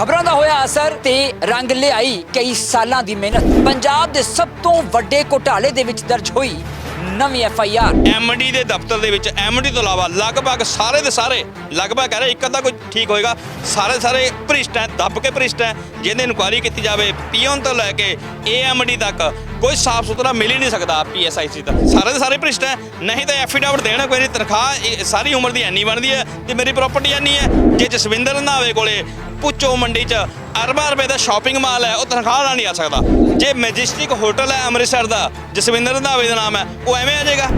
ਖਬਰਾਂ ਦਾ ਹੋਇਆ ਅਸਰ ਤੇ ਰੰਗ ਲਿਆਈ ਕਈ ਸਾਲਾਂ ਦੀ ਮਿਹਨਤ। ਪੰਜਾਬ ਦੇ ਸਭ ਤੋਂ ਵੱਡੇ ਘੁਟਾਲੇ ਦੇ ਵਿੱਚ ਦਰਜ ਹੋਈ ਨਵੀਂ ਐਫ ਆਈ ਆਰ। ਐਮਡੀ ਦੇ ਦਫ਼ਤਰ ਦੇ ਵਿੱਚ ਐਮਡੀ ਤੋਂ ਇਲਾਵਾ ਲਗਭਗ ਸਾਰੇ ਦੇ ਸਾਰੇ, ਲਗਭਗ ਕਹਿ ਰਹੇ ਇੱਕ ਅੱਧਾ ਕੋਈ ਠੀਕ ਹੋਏਗਾ, ਸਾਰੇ ਦੇ ਸਾਰੇ ਭ੍ਰਿਸ਼ਟ ਹੈ, ਦੱਬ ਕੇ ਭ੍ਰਿਸ਼ਟ ਹੈ, ਜਿਹਦੀ ਇਨਕੁਆਇਰੀ ਕੀਤੀ ਜਾਵੇ, ਪੀਓਨ ਤੋਂ ਲੈ ਕੇ ਏਐਮਡੀ ਤੱਕ ਕੋਈ ਸਾਫ਼ ਸੁਥਰਾ ਮਿਲ ਹੀ ਨਹੀਂ ਸਕਦਾ ਪੀਐਸਆਈਸੀ ਦਾ। ਸਾਰੇ ਦੇ ਸਾਰੇ ਭ੍ਰਿਸ਼ਟ ਹੈ, ਨਹੀਂ ਤਾਂ ਐਫੀਡੇਵਿਟ ਦੇਣਾ ਕੋਈ ਨਹੀਂ, ਤਨਖਾਹ ਸਾਰੀ ਉਮਰ ਦੀ ਐਨੀ ਬਣਦੀ ਹੈ ਤੇ ਮੇਰੀ ਪ੍ਰਾਪਰਟੀ ਐਨੀ ਹੈ, ਜੇ ਜਸਵਿੰਦਰ ਰੰਧਾਵੇ ਕੋਲੇ ਪੁੱਚੋ ਮੰਡੀ 'ਚ, ਅਰਬਾਂ ਰੁਪਏ ਦਾ ਸ਼ਾਪਿੰਗ ਮਾਲ ਹੈ, ਉਹ ਤਨਖਾਹ ਨਾਲ ਨਹੀਂ ਆ ਸਕਦਾ। ਜੇ ਮੈਜਿਸਟਿਕ ਹੋਟਲ ਹੈ ਅੰਮ੍ਰਿਤਸਰ ਦਾ, ਜਸਵਿੰਦਰ ਰੰਧਾਵੇ ਦਾ ਨਾਮ ਹੈ, ਉਹ ਐਵੇਂ ਆ ਜਾਏਗਾ।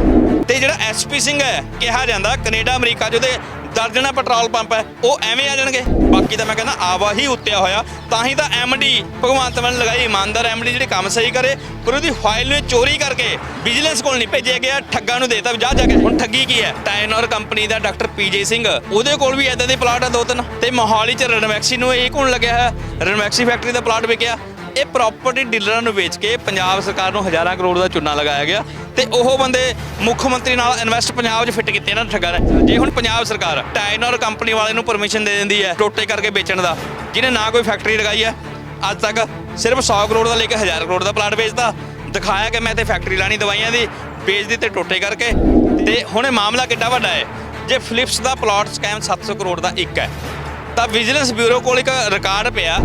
ਤੇ ਜਿਹੜਾ ਐਸਪੀ ਸਿੰਘ ਹੈ, ਕਿਹਾ ਜਾਂਦਾ, ਕੈਨੇਡਾ, ਅਮਰੀਕਾ ਜਿਹਦੇ ਦਰਜਨਾ ਪੈਟਰੋਲ ਪੰਪ ਹੈ, ਉਹ ਐਵੇਂ ਆ ਜਾਣਗੇ। ਬਾਕੀ ਤਾਂ ਮੈਂ ਕਹਿੰਦਾ ਆਵਾ ਹੀ ਉੱਤਿਆ ਹੋਇਆ, ਤਾਂ ਹੀ ਤਾਂ ਐਮਡੀ ਭਗਵੰਤ ਮਾਨ ਲਗਾਈ, ਇਮਾਨਦਾਰ ਐਮਡੀ ਜਿਹੜੇ ਕੰਮ ਸਹੀ ਕਰੇ, ਪਰ ਉਹਦੀ ਫਾਈਲ ਨੂੰ ਚੋਰੀ ਕਰਕੇ ਵਿਜੀਲੈਂਸ ਕੋਲ ਨਹੀਂ ਭੇਜਿਆ ਗਿਆ, ਠੱਗਾਂ ਨੂੰ ਦੇਤਾ ਵੀ ਜਾ ਜਾ ਕੇ। ਹੁਣ ਠੱਗੀ ਕੀ ਹੈ? ਟਾਈਨਰ ਕੰਪਨੀ ਦਾ ਡਾਕਟਰ ਪੀਜੇ ਸਿੰਘ, ਉਹਦੇ ਕੋਲ ਵੀ ਐਦਾਂ ਦੇ ਪਲਾਟ ਆ ਦੋ ਤਿੰਨ। ਤੇ ਮੋਹਾਲੀ ਚ ਰਣਵੈਕਸੀ ਨੂੰ ਇਹ ਕੋਣ ਲੱਗਿਆ ਹੈ? ਰਣਵੈਕਸੀ ਫੈਕਟਰੀ ਦਾ ਪਲਾਟ ਵਿਕਿਆ। ਇਹ ਪ੍ਰਾਪਰਟੀ ਡੀਲਰਾਂ ਨੂੰ ਵੇਚ ਕੇ ਪੰਜਾਬ ਸਰਕਾਰ ਨੂੰ ਹਜ਼ਾਰਾਂ ਕਰੋੜ ਦਾ ਚੂਨਾ ਲਗਾਇਆ ਗਿਆ। ਤੇ ਉਹ ਬੰਦੇ ਮੁੱਖ ਮੰਤਰੀ ਨਾਲ ਇਨਵੈਸਟ ਪੰਜਾਬ 'ਚ ਫਿੱਟ ਕੀਤੇ, ਇਹਨਾਂ ਨੇ ਠੱਗਾਂ ਨੇ ਜੇ ਹੁਣ ਪੰਜਾਬ ਸਰਕਾਰ ਟਾਈਨਰ ਕੰਪਨੀ ਵਾਲੇ ਨੂੰ ਪਰਮਿਸ਼ਨ ਦੇ ਦਿੰਦੀ ਹੈ ਟੋਟੇ ਕਰਕੇ ਵੇਚਣ ਦਾ, ਜਿਹਨੇ ਨਾ ਕੋਈ ਫੈਕਟਰੀ ਲਗਾਈ ਹੈ, ਅੱਜ ਤੱਕ ਸਿਰਫ 100 ਕਰੋੜ ਦਾ ਲੈ ਕੇ 1000 ਕਰੋੜ ਦਾ ਪਲਾਟ ਵੇਚਦਾ। ਦਿਖਾਇਆ ਕਿ ਮੈਂ ਤੇ ਫੈਕਟਰੀ ਲਾਣੀ ਦਵਾਈਆਂ ਦੀ, ਵੇਚਦੀ ਦਿੱਤੇ ਟੋਟੇ ਕਰਕੇ। ਤੇ ਹੁਣ ਇਹ ਮਾਮਲਾ ਕਿੱਡਾ ਵੱਡਾ ਹੈ, ਜੇ ਫਿਲਿਪਸ ਦਾ ਪਲਾਟ ਸਕੈਮ 700 ਕਰੋੜ ਦਾ ਇੱਕ ਹੈ, ਤਾਂ ਵਿਜੀਲੈਂਸ ਬਿਊਰੋ ਕੋਲ ਇੱਕ ਰਿਕਾਰਡ ਪਿਆ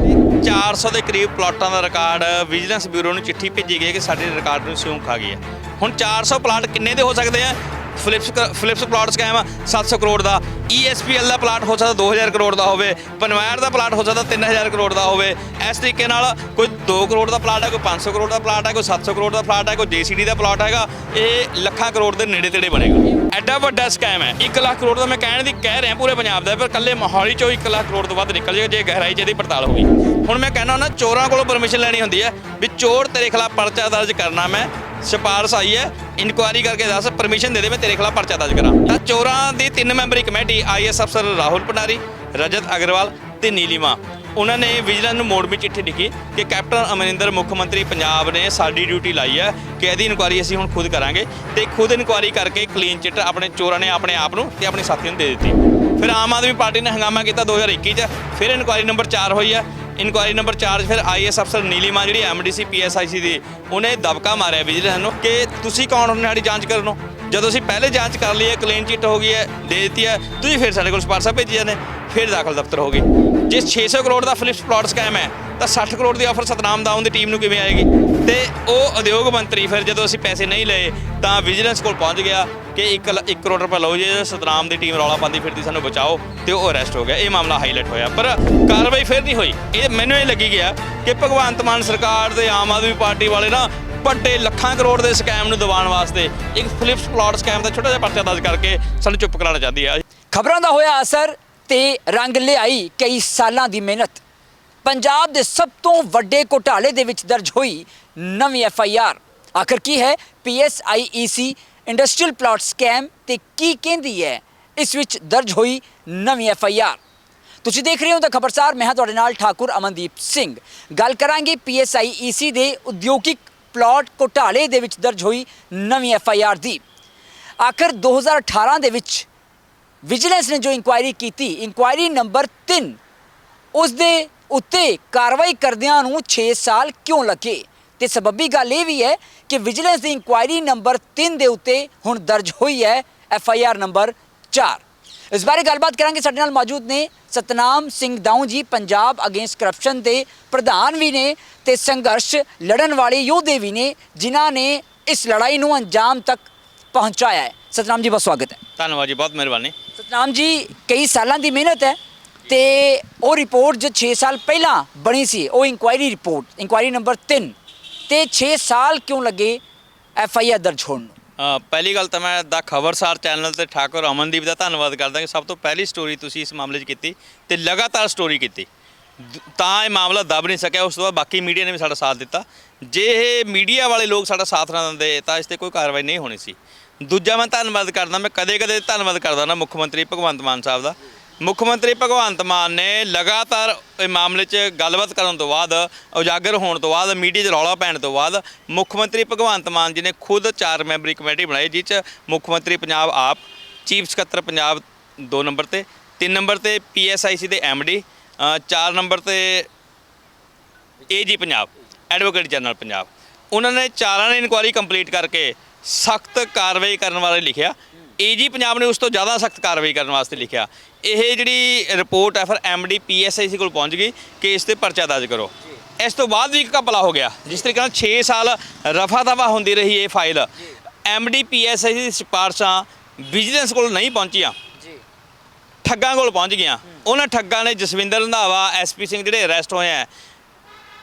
400 ਦੇ ਕਰੀਬ ਪਲਾਟਾਂ ਦਾ ਰਿਕਾਰਡ ਵਿਜੀਲੈਂਸ ਬਿਊਰੋ ਨੂੰ ਚਿੱਠੀ ਭੇਜੀ ਗਈ ਕਿ ਸਾਡੇ ਰਿਕਾਰਡ ਨੂੰ ਸਿਉਂ ਖਾ ਗਈ ਹੈ। ਹੁਣ 400 ਪਲਾਟ ਕਿੰਨੇ ਦੇ ਹੋ ਸਕਦੇ ਆ? Philips Philips plot scam 700 crore ਦਾ E ESPL ਦਾ ਪਲਾਟ ਹੋ ਸਕਦਾ 2000 ਕਰੋੜ ਦਾ ਹੋਵੇ ਪਨਵਾਰ ਦਾ ਪਲਾਟ ਹੋ ਸਕਦਾ 3000 ਕਰੋੜ ਦਾ ਹੋਵੇ। ਇਸ ਤਰੀਕੇ ਨਾਲ ਕੋਈ 2 ਕਰੋੜ ਦਾ ਪਲਾਟ ਹੈ ਕੋਈ 500 ਕਰੋੜ ਦਾ ਪਲਾਟ ਹੈ ਕੋਈ 700 ਕਰੋੜ ਦਾ ਪਲਾਟ ਹੈ ਕੋਈ JCD ਦਾ ਪਲਾਟ ਹੈਗਾ, ਇਹ ਲੱਖਾਂ ਕਰੋੜ ਦੇ ਨੇੜੇ ਤੇੜੇ ਬਣੇਗਾ। ਐਡਾ ਵੱਡਾ ਸਕੈਮ ਹੈ। 1 ਲੱਖ ਕਰੋੜ ਦਾ ਮੈਂ ਕਹਿਣ ਦੀ ਕਹਿ ਰਿਹਾ ਪੂਰੇ ਪੰਜਾਬ ਦਾ, ਪਰ ਕੱਲੇ ਮੋਹਾਲੀ ਚੋਂ 1 ਲੱਖ ਕਰੋੜ ਤੋਂ ਵੱਧ ਨਿਕਲ ਜਾਏਗਾ, ਜੇ ਗਹਿਰਾਈ ਚ ਇਹਦੀ ਪੜਤਾਲ ਹੋਈ ਹੁਣ ਮੈਂ ਕਹਿਣਾ ਨਾ ਚੋਰਾਂ ਕੋਲੋਂ ਪਰਮਿਸ਼ਨ ਲੈਣੀ ਹੁੰਦੀ ਹੈ ਵੀ ਚੋਰ ਤੇਰੇ ਖਿਲਾਫ ਪਰਚਾ ਦਰਜ ਕਰਨਾ ਮੈਂ ਸਿਫਾਰਸ਼ ਆਈ ਹੈ। ਇਨਕੁਆਇਰੀ ਕਰਕੇ ਦੱਸ ਪਰਮਿਸ਼ਨ ਦੇ ਦੇ, ਮੈਂ ਤੇਰੇ ਖਿਲਾਫ ਪਰਚਾ ਦਰਜ ਕਰਾਂ। ਤਾਂ ਚੋਰਾਂ ਦੀ ਤਿੰਨ ਮੈਂਬਰੀ ਕਮੇਟੀ ਆਈਐਸ ਅਫਸਰ ਰਾਹੁਲ ਪਟਾਰੀ ਰਜਤ ਅਗਰਵਾਲ ਤੇ ਨੀਲਿਮਾ ਉਹਨਾਂ ਨੇ ਵਿਜੀਲੈਂਸ ਨੂੰ ਮੋੜ ਮੋੜਵੀਂ ਚਿੱਠੀ ਲਿਖੀ ਕਿ ਕੈਪਟਨ ਅਮਰਿੰਦਰ ਮੁੱਖ ਮੰਤਰੀ ਪੰਜਾਬ ਨੇ ਸਾਡੀ ਡਿਊਟੀ ਲਾਈ ਹੈ ਕਿ ਇਹਦੀ ਇਨਕੁਆਇਰੀ ਅਸੀਂ ਹੁਣ ਖੁਦ ਕਰਾਂਗੇ ਤੇ ਖੁਦ ਇਨਕੁਆਇਰੀ ਕਰਕੇ ਕਲੀਨ ਚਿੱਟ ਆਪਣੇ ਚੋਰਾਂ ਨੇ ਆਪਣੇ ਆਪ ਨੂੰ ਤੇ ਆਪਣੇ ਸਾਥੀਆਂ ਨੂੰ ਦੇ ਦਿੱਤੀ। ਫਿਰ ਆਮ ਆਦਮੀ ਪਾਰਟੀ ਨੇ ਹੰਗਾਮਾ ਕੀਤਾ 2021 ਚ, ਫਿਰ ਇਨਕੁਆਇਰੀ ਨੰਬਰ 4 ਹੋਈ ਹੈ। ਇਨਕੁਆਇਰੀ ਨੰਬਰ 4 'ਚ ਫਿਰ ਆਈਐਸ ਅਫਸਰ ਨੀਲੀਮਾ, ਜਿਹੜੀ ਐਮਡੀਸੀ ਪੀਐਸਆਈਸੀ ਦੀ, ਉਹਨੇ ਦਬਕਾ ਮਾਰਿਆ ਵਿਜੀਲੈਂਸ ਨੂੰ ਕਿ ਤੁਸੀਂ ਕੌਣ ਹੋ ਸਾਡੀ ਜਾਂਚ ਕਰਨ ਨੂੰ ਜਦੋਂ ਅਸੀਂ ਪਹਿਲੇ ਜਾਂਚ ਕਰ ਲਈ ਹੈ ਕਲੀਨ ਚਿੱਟ ਹੋ ਗਈ ਹੈ, ਦੇ ਦਿੱਤੀ ਹੈ, ਤੁਸੀਂ ਫਿਰ ਸਾਡੇ ਕੋਲ ਸਿਫਾਰਸ਼ਾਂ ਭੇਜੀਆਂ ਜਾਂਦੇ, ਫਿਰ ਦਾਖਲ ਦਫ਼ਤਰ ਹੋ ਗਈ ਜੇ 600 ਕਰੋੜ ਦਾ ਫਿਲਿਪਸ ਪਲਾਟ ਸਕੈਮ ਹੈ ਤਾਂ 60 ਕਰੋੜ ਦੀ ਆਫਰ ਸਤਨਾਮ ਦਾਊਂ ਦੀ ਟੀਮ ਨੂੰ ਕਿਵੇਂ ਆਏਗੀ? ਤੇ ਉਹ ਉਦਯੋਗ ਮੰਤਰੀ ਫਿਰ ਜਦੋਂ ਅਸੀਂ ਪੈਸੇ ਨਹੀਂ ਲਏ, ਤਾਂ ਵਿਜੀਲੈਂਸ ਕੋਲ ਪਹੁੰਚ ਗਿਆ ਕਿ 1 1 ਕਰੋੜ ਰੁਪਏ ਲਓ ਜੇ ਸਤਨਾਮ ਦੀ ਟੀਮ ਰੌਲਾ ਪਾਉਂਦੀ ਫਿਰਦੀ, ਸਾਨੂੰ ਬਚਾਓ ਤੇ ਉਹ ਅਰੈਸਟ ਹੋ ਗਿਆ। ਇਹ ਮਾਮਲਾ ਹਾਈਲਾਈਟ ਹੋਇਆ। ਪਰ ਕਾਰਵਾਈ ਫਿਰ ਨਹੀਂ ਹੋਈ। ਇਹ ਮੈਨੂੰ ਇਹ ਲੱਗੀ ਗਿਆ ਕਿ ਭਗਵੰਤ ਮਾਨ ਸਰਕਾਰ ਤੇ ਆਮ ਆਦਮੀ ਪਾਰਟੀ ਵਾਲੇ ਨਾ ਵੱਡੇ ਲੱਖਾਂ ਕਰੋੜ ਦੇ ਸਕੈਮ ਨੂੰ ਦਬਾਉਣ ਵਾਸਤੇ ਇੱਕ ਫਲਿਪਸ ਪਲਾਟ ਸਕੈਮ ਦਾ ਛੋਟਾ ਜਿਹਾ ਪਰਚਾ ਦਰਜ ਕਰਕੇ ਸਾਨੂੰ ਚੁੱਪ ਕਰਾਉਣਾ ਚਾਹੁੰਦੀ ਆ। ਖਬਰਾਂ ਦਾ ਹੋਇਆ ਅਸਰ ਤੇ ਰੰਗ ਲਿਆਈ ਕਈ ਸਾਲਾਂ ਦੀ ਮਿਹਨਤ। ਪੰਜਾਬ ਦੇ ਸਭ ਤੋਂ ਵੱਡੇ ਘੁਟਾਲੇ ਦੇ ਵਿੱਚ ਦਰਜ ਹੋਈ ਨਵੀਂ ਐਫ ਆਈ ਆਰ। ਆਖਰ ਕੀ ਹੈ? P S I E C, industrial plot scam ਤੇ ਕੀ ਕਹਿੰਦੀ ਹੈ? ਇਸ ਵਿੱਚ ਦਰਜ ਹੋਈ ਨਵੀਂ ਐਫ ਆਈ ਆਰ। ਤੁਸੀਂ ਦੇਖ ਰਹੇ ਹੋ ਤਾਂ ਖਬਰਸਾਰ, ਮੈਂ ਹਾਂ ਤੁਹਾਡੇ ਨਾਲ ਠਾਕੁਰ ਅਮਨਦੀਪ ਸਿੰਘ। ਗੱਲ ਕਰਾਂਗੇ ਪੀ ਐਸ ਆਈ ਈ ਸੀ ਦੇ ਉਦਯੋਗਿਕ ਪਲਾਟ ਘੁਟਾਲੇ ਦੇ ਵਿੱਚ ਦਰਜ ਹੋਈ ਨਵੀਂ ਐਫ ਆਈ ਆਰ ਦੀ। ਆਖਰ 2018 ਦੇ ਵਿੱਚ ਵਿਜੀਲੈਂਸ ਨੇ ਜੋ ਇਨਕੁਆਇਰੀ ਕੀਤੀ, ਇਨਕੁਆਇਰੀ ਨੰਬਰ 3 ਉਸ ਦੇ ਉੱਤੇ ਕਾਰਵਾਈ ਕਰਦਿਆਂ ਨੂੰ 6 ਸਾਲ ਕਿਉਂ ਲੱਗੇ? ਤੇ ਸਬੱਬੀ ਗੱਲ ਇਹ ਵੀ ਹੈ ਕਿ ਵਿਜੀਲੈਂਸ ਦੀ ਇਨਕੁਆਇਰੀ ਨੰਬਰ 3 ਦੇ ਉੱਤੇ ਹੁਣ ਦਰਜ ਹੋਈ ਹੈ ਐਫ ਆਈ ਆਰ ਨੰਬਰ 4 ਇਸ ਬਾਰੇ ਗੱਲਬਾਤ ਕਰਾਂਗੇ। ਸਾਡੇ ਨਾਲ ਮੌਜੂਦ ਨੇ ਸਤਨਾਮ ਸਿੰਘ ਦਾਊ ਜੀ ਪੰਜਾਬ ਅਗੇਂਸਟ ਕਰਪਸ਼ਨ ਦੇ ਪ੍ਰਧਾਨ ਵੀ ਨੇ ਤੇ ਸੰਘਰਸ਼ ਲੜਨ ਵਾਲੇ ਯੋਧੇ ਵੀ ਨੇ ਜਿਨ੍ਹਾਂ ਨੇ ਇਸ ਲੜਾਈ ਨੂੰ ਅੰਜਾਮ ਤੱਕ ਪਹੁੰਚਾਇਆ ਹੈ। ਸਤਨਾਮ ਜੀ ਬਹੁਤ ਸਵਾਗਤ ਹੈ। ਧੰਨਵਾਦ ਜੀ ਬਹੁਤ ਮਿਹਰਬਾਨੀ। ਸਤਨਾਮ ਜੀ ਕਈ ਸਾਲਾਂ ਦੀ ਮਿਹਨਤ ਹੈ। ਤੇ ਉਹ ਰਿਪੋਰਟ ਜੋ 6 ਸਾਲ ਪਹਿਲਾਂ ਬਣੀ ਸੀ ਉਹ ਇਨਕੁਆਇਰੀ ਰਿਪੋਰਟ ਇਨਕੁਆਇਰੀ ਨੰਬਰ 3 ਤੇ 6 ਸਾਲ ਕਿਉਂ ਲੱਗੇ ਐਫ ਆਈ ਆਰ ਦਰਜ ਹੋਣ ਨੂੰ? ਅ, ਪਹਿਲੀ ਗੱਲ ਤਾਂ ਮੈਂ ਦਾ ਖਬਰਸਾਰ ਚੈਨਲ ਤੇ ਠਾਕੁਰ ਅਮਨਦੀਪ ਦਾ ਧੰਨਵਾਦ ਕਰਦਾ ਕਿ ਸਭ ਤੋਂ ਪਹਿਲੀ ਸਟੋਰੀ ਤੁਸੀਂ ਇਸ ਮਾਮਲੇ 'ਚ ਕੀਤੀ ਤੇ ਲਗਾਤਾਰ ਸਟੋਰੀ ਕੀਤੀ। ਦ- ਤਾਂ ਇਹ ਮਾਮਲਾ ਦਬ ਨਹੀਂ ਸਕਿਆ ਉਸ ਤੋਂ ਬਾਅਦ ਬਾਕੀ ਮੀਡੀਆ ਨੇ ਵੀ ਸਾਡਾ ਸਾਥ ਦਿੱਤਾ। ਜੇ ਇਹ ਮੀਡੀਆ ਵਾਲੇ ਲੋਕ ਸਾਡਾ ਸਾਥ ਨਾ ਦਿੰਦੇ ਤਾਂ ਇਸ ਤੇ ਕੋਈ ਕਾਰਵਾਈ ਨਹੀਂ ਹੋਣੀ ਸੀ। ਦੂਜਾ ਮੈਂ ਧੰਨਵਾਦ ਕਰਦਾ ਮੈਂ ਕਦੇ-ਕਦੇ ਧੰਨਵਾਦ ਕਰਦਾ ਨਾ ਮੁੱਖ ਮੰਤਰੀ ਭਗਵੰਤ ਮਾਨ ਸਾਹਿਬ ਦਾ ਮੁੱਖ ਮੰਤਰੀ ਭਗਵੰਤ ਮਾਨ ਨੇ ਲਗਾਤਾਰ ਇਹ ਮਾਮਲੇ 'ਚ ਗੱਲਬਾਤ ਕਰਨ ਤੋਂ ਬਾਅਦ, ਉਜਾਗਰ ਹੋਣ ਤੋਂ ਬਾਅਦ, ਮੀਡੀਆ 'ਚ ਰੌਲਾ ਪੈਣ ਤੋਂ ਬਾਅਦ, ਮੁੱਖ ਮੰਤਰੀ ਭਗਵੰਤ ਮਾਨ ਜੀ ਨੇ ਖੁਦ ਚਾਰ ਮੈਂਬਰੀ ਕਮੇਟੀ ਬਣਾਈ ਜਿਸ 'ਚ ਮੁੱਖ ਮੰਤਰੀ ਪੰਜਾਬ ਆਪ, ਚੀਫ ਸਕੱਤਰ ਪੰਜਾਬ 2 ਨੰਬਰ ਤੇ 3 ਨੰਬਰ ਤੇ ਪੀਐਸਆਈਸੀ ਦੇ ਐਮਡੀ 4 ਨੰਬਰ ਤੇ AG Punjab, advocate general Punjab. ਉਹਨਾਂ ਨੇ ਚਾਰਾਂ ਨੇ ਇਨਕੁਆਇਰੀ ਕੰਪਲੀਟ ਕਰਕੇ ਸਖਤ ਕਾਰਵਾਈ ਕਰਨ ਬਾਰੇ ਲਿਖਿਆ। ਏਜੀ ਪੰਜਾਬ ਨੇ ਉਸ ਤੋਂ ਜ਼ਿਆਦਾ ਸਖਤ ਕਾਰਵਾਈ ਕਰਨ ਵਾਸਤੇ ਲਿਖਿਆ। ਇਹ ਜਿਹੜੀ ਰਿਪੋਰਟ ਹੈ ਫਿਰ ਐਮਡੀ ਪੀਐਸਆਈਸੀ ਕੋਲ ਪਹੁੰਚ ਗਈ ਕਿ ਇਸ ਤੇ ਪਰਚਾ ਦਰਜ ਕਰੋ। ਇਸ ਤੋਂ ਬਾਅਦ ਵੀ ਇੱਕ ਘਪਲਾ ਹੋ ਗਿਆ ਜਿਸ ਤਰੀਕੇ ਨਾਲ 6 ਸਾਲ ਰਫਾ ਦਫਾ ਹੁੰਦੀ ਰਹੀ ਇਹ ਫਾਈਲ ਐਮਡੀ ਪੀਐਸਆਈਸੀ ਦੀ ਸਿਫਾਰਸ਼ਾਂ ਵਿਜੀਲੈਂਸ ਕੋਲ ਨਹੀਂ ਪਹੁੰਚੀਆਂ। ਜੀ। ਠੱਗਾਂ ਕੋਲ ਪਹੁੰਚ ਗਈਆਂ। ਉਹਨਾਂ ਠੱਗਾਂ ਨੇ ਜਸਵਿੰਦਰ ਰੰਧਾਵਾ ਐਸਪੀ ਸਿੰਘ ਜਿਹੜੇ ਅਰੈਸਟ ਹੋਏ ਆ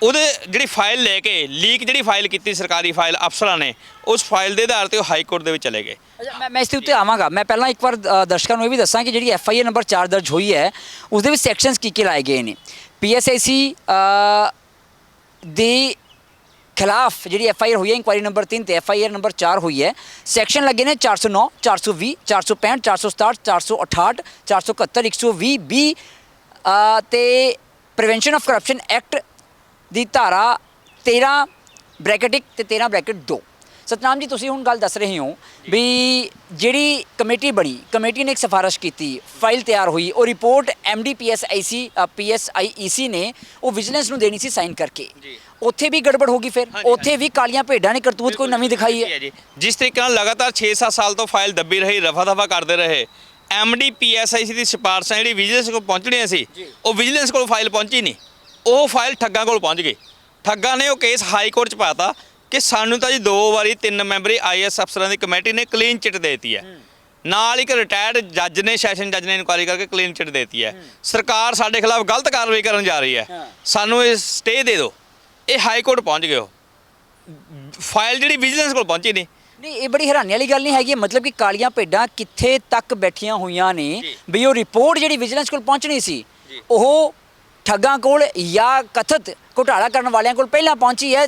ਉਹਦੇ ਜਿਹੜੀ ਫਾਈਲ ਲੈ ਕੇ, ਲੀਕ ਜਿਹੜੀ ਫਾਈਲ ਕੀਤੀ ਸਰਕਾਰੀ ਫਾਈਲ ਅਫਸਰਾਂ ਨੇ, ਉਸ ਫਾਈਲ ਦੇ ਆਧਾਰ ਤੇ ਉਹ ਹਾਈ ਕੋਰਟ ਦੇ ਵਿੱਚ ਚਲੇ ਗਏ। ਮੈਂ ਮੈਂ ਇਸ ਦੇ ਉੱਤੇ ਆਵਾਂਗਾ। ਮੈਂ ਪਹਿਲਾਂ ਇੱਕ ਵਾਰ ਦਰਸ਼ਕਾਂ ਨੂੰ ਇਹ ਵੀ ਦੱਸਾਂ ਕਿ ਜਿਹੜੀ ਐਫ ਆਈ ਆਰ ਨੰਬਰ 4 ਦਰਜ ਹੋਈ ਹੈ ਉਸ ਦੇ ਵਿੱਚ ਸੈਕਸ਼ਨਸ ਕੀ ਕੀ ਲਾਏ ਗਏ ਨੇ? ਪੀ ਐਸ ਆਈ ਸੀ ਦੇ ਖਿਲਾਫ ਜਿਹੜੀ ਐਫ ਆਈ ਆਰ ਹੋਈ ਹੈ ਇਨਕੁਆਇਰੀ ਨੰਬਰ 3 ਤੇ ਐਫ ਆਈ ਆਰ ਨੰਬਰ 4 ਹੋਈ ਹੈ ਸੈਕਸ਼ਨ ਲੱਗੇ ਨੇ 409 420 465 467 468 471 120 ਬੀ ਤੇ ਪ੍ਰੀਵੈਂਸ਼ਨ ਆਫ ਕਰਪਸ਼ਨ ਐਕਟ ਦੀ ਧਾਰਾ 13 ਬ੍ਰੈਕਟ 1 ਤੇ 13 ਬ੍ਰੈਕਟ 2 ਸਤਨਾਮ ਜੀ ਤੁਸੀਂ ਹੁਣ ਗੱਲ ਦੱਸ ਰਹੇ ਹੋ ਵੀ ਜਿਹੜੀ ਕਮੇਟੀ ਬਣੀ ਕਮੇਟੀ ਨੇ ਇੱਕ ਸਿਫਾਰਿਸ਼ ਕੀਤੀ ਫਾਈਲ ਤਿਆਰ ਹੋਈ ਉਹ ਰਿਪੋਰਟ ਐਮਡੀਪੀਐਸਆਈਸੀ ਪੀਐਸਆਈਈਸੀ ਨੇ ਉਹ ਵਿਜੀਲੈਂਸ ਨੂੰ ਦੇਣੀ ਸੀ ਸਾਈਨ ਕਰਕੇ। ਉੱਥੇ ਵੀ ਗੜਬੜ ਹੋ ਗਈ ਫਿਰ? ਉੱਥੇ ਵੀ ਕਾਲੀਆਂ ਭੇਡਾਂ ਨੇ ਕਰਤੂਤ ਕੋਈ ਨਵੀਂ ਦਿਖਾਈ ਹੈ? ਜਿਸ ਤਰੀਕੇ ਨਾਲ ਲਗਾਤਾਰ 6-7 ਸਾਲ ਤੋਂ ਫਾਈਲ ਦੱਬੀ ਰਹੀ ਰਫਾ ਦਫਾ ਕਰਦੇ ਰਹੇ ਐਮਡੀ ਪੀਐਸਆਈਸੀ ਦੀ ਸਿਫਾਰਸ਼ਾਂ ਜਿਹੜੀ ਵਿਜੀਲੈਂਸ ਕੋਲ ਪਹੁੰਚਣੀਆਂ ਸੀ। ਉਹ ਵਿਜੀਲੈਂਸ ਕੋਲ ਫਾਈਲ ਪਹੁੰਚੀ ਨਹੀਂ। ਉਹ ਫਾਈਲ ਠੱਗਾਂ ਕੋਲ ਪਹੁੰਚ ਗਈ। ਠੱਗਾਂ ਨੇ ਉਹ ਕੇਸ ਹਾਈ ਕੋਰਟ 'ਚ ਪਾਤਾ ਕਿ ਸਾਨੂੰ ਤਾਂ ਜੀ ਦੋ ਵਾਰੀ ਤਿੰਨ ਮੈਂਬਰੀ ਆਈਐਸ ਅਫਸਰਾਂ ਦੀ ਕਮੇਟੀ ਨੇ ਕਲੀਨ ਚਿੱਟ ਦੇਤੀ ਹੈ। ਨਾਲ ਇੱਕ ਰਿਟਾਇਰਡ ਜੱਜ ਨੇ ਸੈਸ਼ਨ ਜੱਜ ਨੇ ਇਨਕੁਆਇਰੀ ਕਰਕੇ ਕਲੀਨ ਚਿੱਟ ਦੇਤੀ ਹੈ। ਸਰਕਾਰ ਸਾਡੇ ਖਿਲਾਫ ਗਲਤ ਕਾਰਵਾਈ ਕਰਨ ਜਾ ਰਹੀ ਹਾਂ। ਸਾਨੂੰ ਇਹ ਸਟੇ ਦੇ ਦਿਓ। ਇਹ ਹਾਈ ਕੋਰਟ ਪਹੁੰਚ ਗਏ ਉਹ। ਫਾਈਲ ਜਿਹੜੀ ਵਿਜੀਲੈਂਸ ਕੋਲ ਪਹੁੰਚੀ ਨਹੀਂ। ਨਹੀਂ ਇਹ ਬੜੀ ਹੈਰਾਨੀ ਵਾਲੀ ਗੱਲ ਨਹੀਂ ਹੈਗੀ। ਮਤਲਬ ਕਿ ਕਾਲੀਆਂ ਭੇਡਾਂ ਕਿੱਥੇ ਤੱਕ ਬੈਠੀਆਂ ਹੋਈਆਂ ਨੇ। ਵੀ ਉਹ ਰਿਪੋਰਟ ਜਿਹੜੀ ਵਿਜੀਲੈਂਸ ਕੋਲ ਪਹੁੰਚਣੀ ਸੀ। ਉਹ ਠੱਗਾਂ ਕੋਲ ਜਾਂ ਕਥਿਤ ਘੁਟਾਲਾ ਕਰਨ ਵਾਲਿਆਂ ਕੋਲ ਪਹਿਲਾਂ ਪਹੁੰਚੀ ਹੈ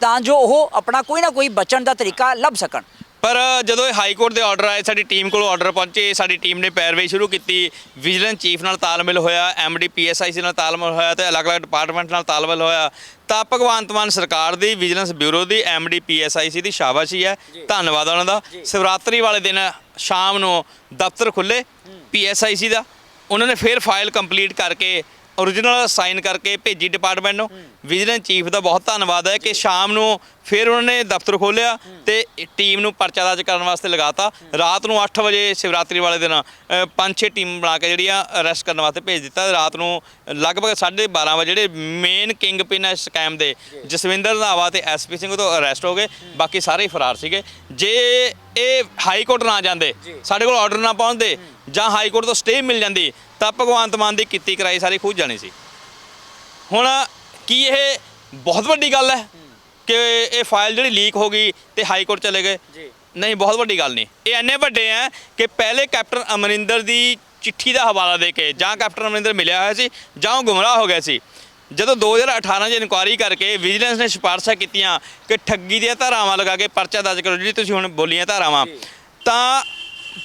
ਤਾਂ ਜੋ ਉਹ ਆਪਣਾ ਕੋਈ ਨਾ ਕੋਈ ਬਚਣ ਦਾ ਤਰੀਕਾ ਲੱਭ ਸਕਣ। ਪਰ ਜਦੋਂ ਇਹ ਹਾਈ ਕੋਰਟ ਦੇ ਆਰਡਰ ਆਏ ਸਾਡੀ ਟੀਮ ਕੋਲ ਆਰਡਰ ਪਹੁੰਚੇ ਸਾਡੀ ਟੀਮ ਨੇ ਪੈਰਵਾਈ ਸ਼ੁਰੂ ਕੀਤੀ। ਵਿਜੀਲੈਂਸ ਚੀਫ ਨਾਲ ਤਾਲਮੇਲ ਹੋਇਆ ਐਮਡੀ ਪੀਐਸਆਈਸੀ ਨਾਲ ਤਾਲਮੇਲ ਹੋਇਆ ਤੇ ਅਲੱਗ-ਅਲੱਗ ਡਿਪਾਰਟਮੈਂਟ ਨਾਲ ਤਾਲਮੇਲ ਹੋਇਆ। ਤਾਂ ਭਗਵੰਤ ਮਾਨ ਸਰਕਾਰ ਦੀ ਵਿਜੀਲੈਂਸ ਬਿਊਰੋ ਦੀ ਐਮਡੀ ਪੀਐਸਆਈਸੀ ਦੀ ਸ਼ਾਬਾਸ਼ੀ ਹੈ ਧੰਨਵਾਦ ਉਹਨਾਂ ਦਾ। ਸ਼ਿਵਰਾਤਰੀ ਵਾਲੇ ਦਿਨ ਸ਼ਾਮ ਨੂੰ ਦਫ਼ਤਰ ਖੁੱਲੇ ਪੀਐਸਆਈਸੀ ਦਾ। ਉਹਨਾਂ ਨੇ ਫਿਰ ਫਾਈਲ ਕੰਪਲੀਟ ਕਰਕੇ ਓਰੀਜਨਲ ਸਾਈਨ ਕਰਕੇ ਭੇਜੀ ਡਿਪਾਰਟਮੈਂਟ ਨੂੰ। ਵਿਜੀਲੈਂਸ ਚੀਫ ਦਾ ਬਹੁਤ ਧੰਨਵਾਦ ਹੈ ਕਿ ਸ਼ਾਮ ਨੂੰ ਫਿਰ ਉਹਨਾਂ ਨੇ ਦਫ਼ਤਰ ਖੋਲ੍ਹਿਆ ਤੇ ਟੀਮ ਨੂੰ ਪਰਚਾ ਦਰਜ ਕਰਨ ਵਾਸਤੇ ਲਗਾਤਾ। ਰਾਤ ਨੂੰ 8 ਵਜੇ ਸ਼ਿਵਰਾਤਰੀ ਵਾਲੇ ਦਿਨ ਪੰਜ ਛੇ ਟੀਮ ਬਣਾ ਕੇ ਜਿਹੜੀਆਂ ਅਰੈਸਟ ਕਰਨ ਵਾਸਤੇ ਭੇਜ ਦਿੱਤਾ। ਰਾਤ ਨੂੰ ਲਗਭਗ 12:30 ਵਜੇ ਜਿਹੜੇ ਮੇਨ ਕਿੰਗ ਪਿਨ ਹੈ ਸਕੈਮ ਦੇ ਜਸਵਿੰਦਰ ਰੰਧਾਵਾ ਤੇ ਐਸਪੀ ਸਿੰਘ ਤੋਂ ਅਰੈਸਟ ਹੋ ਗਏ। ਬਾਕੀ ਸਾਰੇ ਹੀ ਫਰਾਰ ਸੀਗੇ। ਜੇ ਇਹ ਹਾਈ ਕੋਰਟ ਨਾ ਜਾਂਦੇ ਸਾਡੇ ਕੋਲ ਆਰਡਰ ਨਾ ਪਹੁੰਚਦੇ ਜਾਂ ਹਾਈ ਕੋਰਟ ਤੋਂ ਸਟੇ ਮਿਲ ਜਾਂਦੀ ਤਾਂ ਭਗਵੰਤ ਮਾਨ ਦੀ ਕੀਤੀ ਕਰਾਈ ਸਾਰੀ ਖੂਜ ਜਾਣੀ ਸੀ। ਹੁਣ ਕੀ ਇਹ ਬਹੁਤ ਵੱਡੀ ਗੱਲ ਹੈ ਕਿ ਇਹ ਫਾਈਲ ਜਿਹੜੀ ਲੀਕ ਹੋ ਗਈ ਤੇ ਹਾਈ ਕੋਰਟ ਚਲੇ ਗਏ? ਜੀ। ਨਹੀਂ ਬਹੁਤ ਵੱਡੀ ਗੱਲ ਨਹੀਂ। ਇਹ ਇੰਨੇ ਵੱਡੇ ਆ ਕਿ ਪਹਿਲੇ ਕੈਪਟਨ ਅਮਰਿੰਦਰ ਦੀ ਚਿੱਠੀ ਦਾ ਹਵਾਲਾ ਦੇ ਕੇ ਜਾਂ ਕੈਪਟਨ ਅਮਰਿੰਦਰ ਮਿਲਿਆ ਹੋਇਆ ਸੀ ਜਾਂ ਉਹ ਗੁੰਮਰਾਹ ਹੋ ਗਿਆ ਸੀ। ਜਦੋਂ 2018 'ਚ ਇਨਕੁਆਇਰੀ ਕਰਕੇ ਵਿਜੀਲੈਂਸ ਨੇ ਸਿਫਾਰਸ਼ਾਂ ਕੀਤੀਆਂ ਕਿ ਠੱਗੀ ਦੀਆਂ ਧਾਰਾਵਾਂ ਲਗਾ ਕੇ ਪਰਚਾ ਦਰਜ ਕਰੋ ਜਿਹੜੀ ਤੁਸੀਂ ਹੁਣ ਬੋਲੀਆਂ ਧਾਰਾਵਾਂ ਤਾਂ